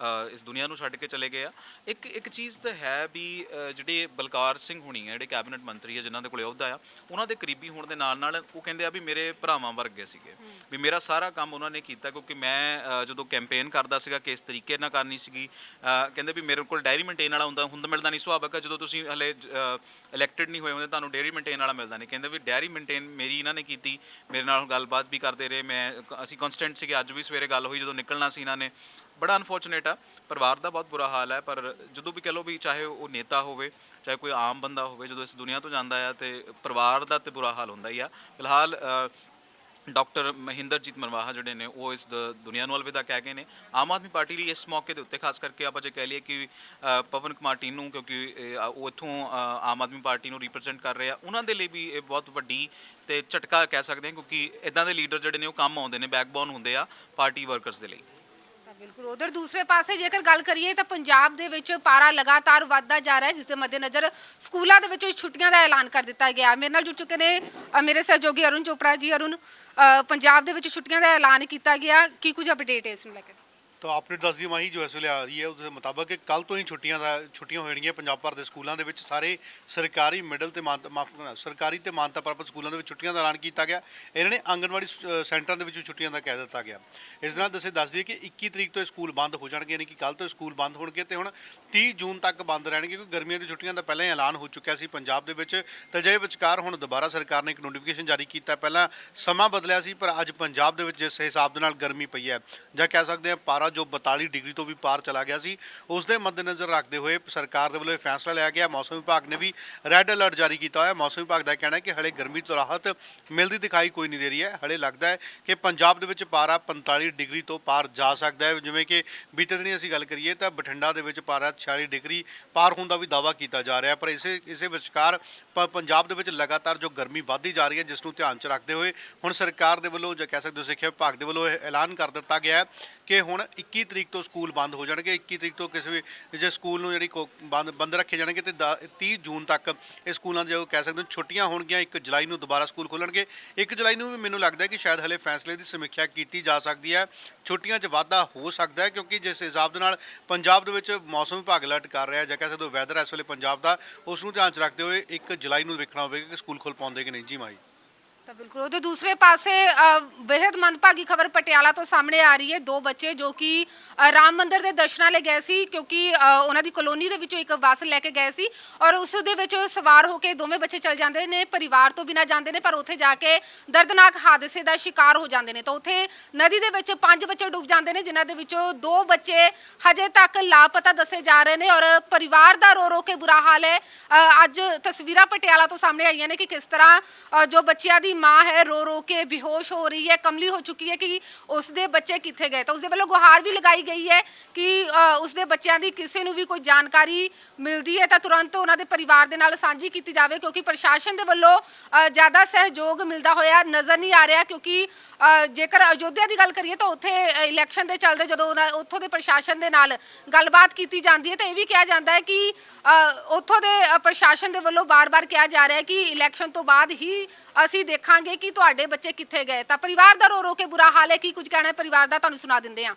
ਅ, ਇਸ ਦੁਨੀਆ ਨੂੰ ਛੱਡ ਕੇ ਚਲੇ ਗਏ ਆ। ਇੱਕ ਇੱਕ ਚੀਜ਼ ਤਾਂ ਹੈ ਵੀ ਅ, ਜਿਹੜੇ ਬਲਕਾਰ ਸਿੰਘ ਹੁਣੀ ਆ ਜਿਹੜੇ ਕੈਬਨਿਟ ਮੰਤਰੀ ਆ ਜਿਨ੍ਹਾਂ ਦੇ ਕੋਲੇ ਅਹੁਦਾ ਆ ਉਹਨਾਂ ਦੇ ਕਰੀਬੀ ਹੋਣ ਦੇ ਨਾਲ ਨਾਲ ਉਹ ਕਹਿੰਦੇ ਆ ਵੀ ਮੇਰੇ ਭਰਾਵਾਂ ਵਰਗੇ ਸੀਗੇ। ਵੀ ਮੇਰਾ ਸਾਰਾ ਕੰਮ ਉਹਨਾਂ ਨੇ ਕੀਤਾ ਕਿਉਂਕਿ ਮੈਂ ਅ, ਜਦੋਂ ਕੈਂਪੇਨ ਕਰਦਾ ਸੀਗਾ ਕਿਸ ਤਰੀਕੇ ਨਾਲ ਕਰਨੀ ਸੀਗੀ ਅ, ਕਹਿੰਦੇ ਵੀ ਮੇਰੇ ਕੋਲ ਡਾਇਰੀ ਮੇਨਟੇਨ ਵਾਲਾ ਹੁੰਦਾ ਹੁੰਦਾ ਮਿਲਦਾ ਨਹੀਂ ਸੁਭਾਵਕ ਆ ਜਦੋਂ ਤੁਸੀਂ ਹਲੇ ਇਲੈਕਟਡ ਨਹੀਂ ਹੋਏ ਹੁੰਦੇ ਤੁਹਾਨੂੰ ਡਾਇਰੀ ਮੇਨਟੇਨ ਵਾਲਾ ਮਿਲਦਾ ਨਹੀਂ। ਕਹਿੰਦੇ ਵੀ ਡਾਇਰੀ ਮੇਨਟੇਨ ਮੇਰੀ ਇਹਨਾਂ ਨੇ ਕੀਤੀ ਮੇਰੇ ਨਾਲ ਗੱਲਬਾਤ ਵੀ ਕਰਦੇ ਰਹੇ ਮੈਂ ਅਸੀਂ ਕਨਸਟੈਂਟ ਸੀਗੇ ਅੱਜ ਵੀ ਸਵੇਰੇ ਗੱਲ ਹੋਈ ਜਦੋਂ ਨਿਕਲਣਾ ਸੀ ਇਹਨਾਂ ਨੇ ਬੜਾ ਅਨਫੋਰਚੂਨੇਟ ਆ। ਪਰਿਵਾਰ ਦਾ ਬਹੁਤ ਬੁਰਾ ਹਾਲ ਹੈ ਪਰ ਜਦੋਂ ਵੀ ਕਹ ਲਓ ਵੀ ਚਾਹੇ ਉਹ ਨੇਤਾ ਹੋਵੇ ਚਾਹੇ ਕੋਈ ਆਮ ਬੰਦਾ ਹੋਵੇ ਜਦੋਂ ਇਸ ਦੁਨੀਆ ਤੋਂ ਜਾਂਦਾ ਆ ਤੇ ਪਰਿਵਾਰ ਦਾ ਤੇ ਬੁਰਾ ਹਾਲ ਹੁੰਦਾ ਹੀ ਆ। ਫਿਲਹਾਲ ਅ, ਡਾਕਟਰ ਮਹਿੰਦਰਜੀਤ ਮਰਵਾਹਾ ਜਿਹੜੇ ਨੇ ਉਹ ਇਸ ਦੁਨੀਆ ਨੂੰ ਅਲਵਿਦਾ ਕਹਿ ਗਏ ਨੇ। ਆਮ ਆਦਮੀ ਪਾਰਟੀ ਲਈ ਇਸ ਮੌਕੇ ਦੇ ਉੱਤੇ ਖਾਸ ਕਰਕੇ ਆਪਾਂ ਜੇ ਕਹਿ ਲਈਏ ਕਿ ਪਵਨ ਕੁਮਾਰ ਟੀਨੂ ਕਿਉਂਕਿ ਉਹ ਇੱਥੋਂ ਆਮ ਆਦਮੀ ਪਾਰਟੀ ਨੂੰ ਰਿਪਰੈਜ਼ੈਂਟ ਕਰ ਰਹੇ ਆ ਉਹਨਾਂ ਦੇ ਲਈ ਵੀ ਇਹ ਬਹੁਤ ਵੱਡੀ ਤੇ ਝਟਕਾ ਕਹਿ ਸਕਦੇ ਹਾਂ ਕਿਉਂਕਿ ਇਦਾਂ ਦੇ ਲੀਡਰ ਜਿਹੜੇ ਨੇ ਉਹ ਕੰਮ ਆਉਂਦੇ ਨੇ ਬੈਕਬੋਨ ਹੁੰਦੇ ਆ ਪਾਰਟੀ ਵਰਕਰਸ ਦੇ ਲਈ। ਬਿਲਕੁਲ। ਉਧਰ ਦੂਸਰੇ ਪਾਸੇ ਜੇਕਰ ਗੱਲ ਕਰੀਏ ਤਾਂ ਪੰਜਾਬ ਦੇ ਵਿੱਚ ਪਾਰਾ ਲਗਾਤਾਰ ਵੱਧਦਾ ਜਾ ਰਿਹਾ ਹੈ ਜਿਸ ਦੇ ਮੱਦੇਨਜ਼ਰ ਸਕੂਲਾਂ ਦੇ ਵਿੱਚ ਛੁੱਟੀਆਂ ਦਾ ਐਲਾਨ ਕਰ ਦਿੱਤਾ ਗਿਆ ਹੈ। ਮੇਰੇ ਨਾਲ ਜੁੜ ਚੁੱਕੇ ਨੇ ਅ, ਮੇਰੇ ਸਹਿਯੋਗੀ ਅਰੁਣ ਚੋਪੜਾ ਜੀ। ਅਰੁਣ ਅ, ਪੰਜਾਬ ਦੇ ਵਿੱਚ ਛੁੱਟੀਆਂ ਦਾ ਐਲਾਨ ਕੀਤਾ ਗਿਆ। ਕੀ ਕੁਝ ਅਪਡੇਟ ਹੈ ਇਸ ਨੂੰ ਲੈ ਕੇ? ਤਾਂ ਅਪਡੇਟ ਦੱਸਦੀ ਮਾਹੀ ਜੋ ਇਸ ਵੇਲੇ ਆ ਰਹੀ ਹੈ ਉਸ ਦੇ ਮੁਤਾਬਕ ਕਿ ਕੱਲ ਤੋਂ ਹੀ ਛੁੱਟੀਆਂ ਦਾ, ਛੁੱਟੀਆਂ ਹੋਣਗੀਆਂ ਪੰਜਾਬ ਭਰ ਦੇ ਸਕੂਲਾਂ ਦੇ ਵਿੱਚ। ਸਾਰੇ ਸਰਕਾਰੀ ਮਿਡਲ ਤੇ ਮਾਨਤਾ ਮਾਫ ਕਰਨਾ ਸਰਕਾਰੀ ਤੇ ਮਾਨਤਾ ਪ੍ਰਾਪਤ ਸਕੂਲਾਂ ਦੇ ਵਿੱਚ ਛੁੱਟੀਆਂ ਦਾ ਐਲਾਨ ਕੀਤਾ ਗਿਆ। ਇਹਨਾਂ ਨੇ ਆਂਗਣਵਾੜੀ ਸੈਂਟਰਾਂ ਦੇ ਵਿੱਚ ਛੁੱਟੀਆਂ ਦਾ ਕਹਿ ਦਿੱਤਾ ਗਿਆ। ਇਸ ਨਾਲ ਦੱਸੇ ਦੱਸ ਦਈਏ ਕਿ 21 ਤਰੀਕ ਤੋਂ ਇਹ ਸਕੂਲ ਬੰਦ ਹੋ ਜਾਣਗੇ, ਯਾਨੀ ਕਿ ਕੱਲ ਤੋਂ ਇਹ ਸਕੂਲ ਬੰਦ ਹੋਣਗੇ ਤੇ ਹੁਣ 30 ਜੂਨ ਤੱਕ ਬੰਦ ਰਹਿਣਗੇ, ਕਿਉਂਕਿ ਗਰਮੀਆਂ ਦੀਆਂ ਛੁੱਟੀਆਂ ਦਾ ਪਹਿਲਾਂ ਹੀ ਐਲਾਨ ਹੋ ਚੁੱਕਿਆ ਸੀ ਪੰਜਾਬ ਦੇ ਵਿੱਚ। ਤੇ ਜੇ ਵਿਚਕਾਰ ਹੁਣ ਦੁਬਾਰਾ ਸਰਕਾਰ ਨੇ ਇੱਕ ਨੋਟੀਫਿਕੇਸ਼ਨ ਜਾਰੀ ਕੀਤਾ। ਪਹਿਲਾਂ ਸਮਾਂ ਬਦਲਿਆ ਸੀ, ਪਰ ਅੱਜ ਪੰਜਾਬ ਦੇ ਵਿੱਚ ਜਿਸ ਹਿਸਾਬ ਦੇ ਨਾਲ ਗਰਮੀ ਪਈ ਹੈ, ਜਾਂ ਕਹਿ ਸਕਦੇ ਹਾਂ ਪਾਰਾ ਜੋ 42 ਡਿਗਰੀ ਤੋਂ ਵੀ ਪਾਰ ਚਲਾ ਗਿਆ ਸੀ ਉਸ ਦੇ ਮੱਦੇਨਜ਼ਰ ਰੱਖਦੇ ਹੋਏ ਸਰਕਾਰ ਦੇ ਵੱਲੋਂ ਇਹ ਫੈਸਲਾ ਲਿਆ ਗਿਆ। ਮੌਸਮ ਵਿਭਾਗ ਨੇ ਵੀ ਰੈੱਡ ਅਲਰਟ ਜਾਰੀ ਕੀਤਾ ਹੋਇਆ। ਮੌਸਮ ਵਿਭਾਗ ਦਾ ਕਹਿਣਾ ਹੈ ਕਿ ਹਲੇ ਗਰਮੀ ਤੋਂ ਰਾਹਤ ਮਿਲਦੀ ਦਿਖਾਈ ਕੋਈ ਨਹੀਂ ਦੇ ਰਹੀ ਹੈ। ਹਲੇ ਲੱਗਦਾ ਹੈ ਕਿ ਪੰਜਾਬ ਦੇ ਵਿੱਚ ਪਾਰਾ 45 ਡਿਗਰੀ ਤੋਂ ਪਾਰ ਜਾ ਸਕਦਾ ਹੈ। ਜਿਵੇਂ ਕਿ ਬੀਤੇ ਦਿਨੀ ਅਸੀਂ ਗੱਲ ਕਰੀਏ ਤਾਂ ਬਠਿੰਡਾ ਦੇ ਵਿੱਚ ਪਾਰਾ 46 ਡਿਗਰੀ ਪਾਰ ਹੋਣ ਦਾ ਵੀ ਦਾਵਾ ਕੀਤਾ ਜਾ ਰਿਹਾ ਪਰ ਇਸੇ ਇਸੇ ਵਿਚਕਾਰ ਪ- ਪੰਜਾਬ ਦੇ ਵਿੱਚ ਲਗਾਤਾਰ ਜੋ ਗਰਮੀ ਵੱਧਦੀ ਜਾ ਰਹੀ ਹੈ, ਜਿਸ ਨੂੰ ਧਿਆਨ 'ਚ ਰੱਖਦੇ ਹੋਏ ਹੁਣ ਸਰਕਾਰ ਦੇ ਵੱਲੋਂ ਜਾਂ ਕਹਿ ਸਕਦੇ ਹੋ ਸਿੱਖਿਆ ਵਿਭਾਗ ਦੇ ਵੱਲੋਂ ਇਹ ਐਲਾਨ ਕਰ ਦਿੱਤਾ ਗਿਆ ਹੈ ਕਿ ਹੁਣ 21 ਤਰੀਕ ਤੋਂ ਸਕੂਲ ਬੰਦ ਹੋ ਜਾਣਗੇ 21 ਤਰੀਕ ਤੋਂ ਕਿਸੇ ਵੀ ਜੇ ਸਕੂਲ ਨੂੰ ਜਿਹੜੀ ਕੋ- ਬੰਦ ਬੰਦ ਰੱਖੇ ਜਾਣਗੇ ਤੇ ਦਾ- 30 ਜੂਨ ਤੱਕ ਇਹ ਸਕੂਲਾਂ ਦੇ ਕਹਿ ਸਕਦੇ ਹੋ ਛੁੱਟੀਆਂ ਹੋਣਗੀਆਂ 1 ਜੁਲਾਈ ਨੂੰ ਦੁਬਾਰਾ ਸਕੂਲ ਖੋਲਣਗੇ। 1 ਜੁਲਾਈ ਨੂੰ ਵੀ ਮੈਨੂੰ ਲੱਗਦਾ ਹੈ ਕਿ ਸ਼ਾਇਦ ਹਲੇ ਫੈਸਲੇ ਦੀ ਸਮੀਖਿਆ ਕੀਤੀ ਜਾ ਸਕਦੀ ਹੈ। ਛੁੱਟੀਆਂ 'ਚ ਵਾਧਾ ਹੋ ਸਕਦਾ ਹੈ ਕਿਉਂਕਿ ਜਿਸ ਹਿਸਾਬ ਦੇ ਨਾਲ ਪੰਜਾਬ ਦੇ ਵਿੱਚ ਮੌਸਮ ਵਿਭਾਗ ਅਲਰਟ ਕਰ ਰਿਹਾ ਹੈ, ਜਾਂ ਕਹਿ ਸਕਦੇ ਹੋ ਵੈਦਰ ਇਸ ਵੇਲੇ ਪੰਜਾਬ ਦਾ, ਉਸ ਨੂੰ ਧਿਆਨ 'ਚ ਰੱਖਦੇ ਹੋਏ 1 ਜੁਲਾਈ ਨੂੰ ਵੇਖਣਾ ਹੋਵੇਗਾ ਕਿ ਸਕੂਲ ਖੁੱਲ ਪਾਉਂਦੇ ਕਿ ਨਹੀਂ। ਜੀ ਮਾਈ। ਤਾਂ ਬਿਲਕੁਲ। ਉਹਦੇ ਦੂਸਰੇ ਪਾਸੇ ਅ, ਬੇहद ਮੰਦਭਾਗੀ ਖਬਰ ਪਟਿਆਲਾ ਤੋਂ ਸਾਹਮਣੇ ਆ ਰਹੀ ਹੈ ਦੋ ਬੱਚੇ ਜੋ ਕਿ ਅ, ਰਾਮ ਮੰਦਿਰ ਦੇ ਦਰਸ਼ਨਾਂ ਲਈ ਗਏ ਸੀ ਕਿਉਂਕਿ ਅ, ਉਹਨਾਂ ਦੀ ਕਲੋਨੀ ਦੇ ਵਿੱਚੋਂ ਇੱਕ ਬੱਸ ਲੈ ਕੇ ਗਏ ਸੀ ਔਰ ਉਸ ਦੇ ਵਿੱਚ ਸਵਾਰ ਹੋ ਕੇ ਦੋਵੇਂ ਬੱਚੇ ਚਲ ਜਾਂਦੇ ਨੇ ਪਰਿਵਾਰ ਤੋਂ ਬਿਨਾਂ ਜਾਂਦੇ ਨੇ ਪਰ ਉੱਥੇ ਜਾ ਕੇ ਦਰਦਨਾਕ ਹਾਦਸੇ ਦਾ ਸ਼ਿਕਾਰ ਹੋ ਜਾਂਦੇ ਨੇ। ਤਾਂ ਉੱਥੇ ਨਦੀ ਦੇ ਵਿੱਚ ਪੰਜ ਬੱਚੇ ਡੁੱਬ ਜਾਂਦੇ ਨੇ ਜਿਨ੍ਹਾਂ ਦੇ ਵਿੱਚੋਂ ਦੋ ਬੱਚੇ ਹਜੇ ਤੱਕ ਲਾਪਤਾ ਦੱਸੇ ਜਾ ਰਹੇ ਨੇ ਔਰ ਪਰਿਵਾਰ ਦਾ ਰੋ ਰੋ ਕੇ ਬੁਰਾ ਹਾਲ ਹੈ। ਅ, ਅੱਜ ਤਸਵੀਰਾਂ ਪਟਿਆਲਾ ਤੋਂ ਸਾਹਮਣੇ ਆਈਆਂ ਨੇ ਕਿ ਕਿਸ ਤਰ੍ਹਾਂ ਅ, ਜੋ ਬੱਚਿਆਂ ਦੀ ਮਾਂ ਹੈ ਰੋ ਰੋ ਕੇ ਬੇਹੋਸ਼ ਹੋ ਰਹੀ ਹੈ ਕਮਲੀ ਹੋ ਚੁੱਕੀ ਹੈ ਕਿ ਉਸ ਦੇ ਬੱਚੇ ਕਿੱਥੇ ਗਏ? ਤਾਂ ਉਸ ਦੇ ਵੱਲੋਂ ਗੁਹਾਰ ਵੀ ਲਗਾਈ ਗਈ ਹੈ ਕਿ ਅ, ਉਸ ਦੇ ਬੱਚਿਆਂ ਦੀ ਕਿਸੇ ਨੂੰ ਵੀ ਕੋਈ ਜਾਣਕਾਰੀ ਮਿਲਦੀ ਹੈ ਤਾਂ ਤੁਰੰਤ ਉਹਨਾਂ ਦੇ ਪਰਿਵਾਰ ਦੇ ਨਾਲ ਸਾਂਝੀ ਕੀਤੀ ਜਾਵੇ ਕਿਉਂਕਿ ਪ੍ਰਸ਼ਾਸਨ ਦੇ ਵੱਲੋਂ ਜ਼ਿਆਦਾ ਸਹਿਯੋਗ ਮਿਲਦਾ ਹੋਇਆ ਨਜ਼ਰ ਨਹੀਂ ਆ ਰਿਹਾ ਕਿਉਂਕਿ ਜੇਕਰ ਅਯੋਧਿਆ ਦੀ ਗੱਲ ਕਰੀਏ ਤਾਂ ਉੱਥੇ ਇਲੈਕਸ਼ਨ ਦੇ ਚੱਲਦੇ ਜਦੋਂ ਉਹਨਾਂ- ਉੱਥੋਂ ਦੇ ਪ੍ਰਸ਼ਾਸਨ ਦੇ ਨਾਲ ਗੱਲਬਾਤ ਕੀਤੀ ਜਾਂਦੀ ਹੈ ਤਾਂ ਇਹ ਵੀ ਕਿਹਾ ਜਾਂਦਾ ਹੈ ਕਿ ਅ, ਉੱਥੋਂ ਦੇ ਪ੍ਰਸ਼ਾਸਨ ਦੇ ਵੱਲੋਂ ਬਾਰ-ਬਾਰ ਕਿਹਾ ਜਾ ਰਿਹਾ ਹੈ ਕਿ ਇਲੈਕਸ਼ਨ ਤੋਂ ਬਾਅਦ ਹੀ ਅਸੀਂ ਦੇਖ ਦੇਖਾਂਗੇ ਕਿ ਤੁਹਾਡੇ ਬੱਚੇ ਕਿੱਥੇ ਗਏ। ਤਾਂ ਪਰਿਵਾਰ ਦਾ ਰੋ ਰੋ ਕੇ ਬੁਰਾ ਹਾਲ ਹੈ। ਕੀ ਕੁਝ ਕਹਿਣਾ ਹੈ? ਪਰਿਵਾਰ ਦਾ ਤੁਹਾਨੂੰ ਸੁਣਾ ਦਿੰਦੇ ਹਾਂ।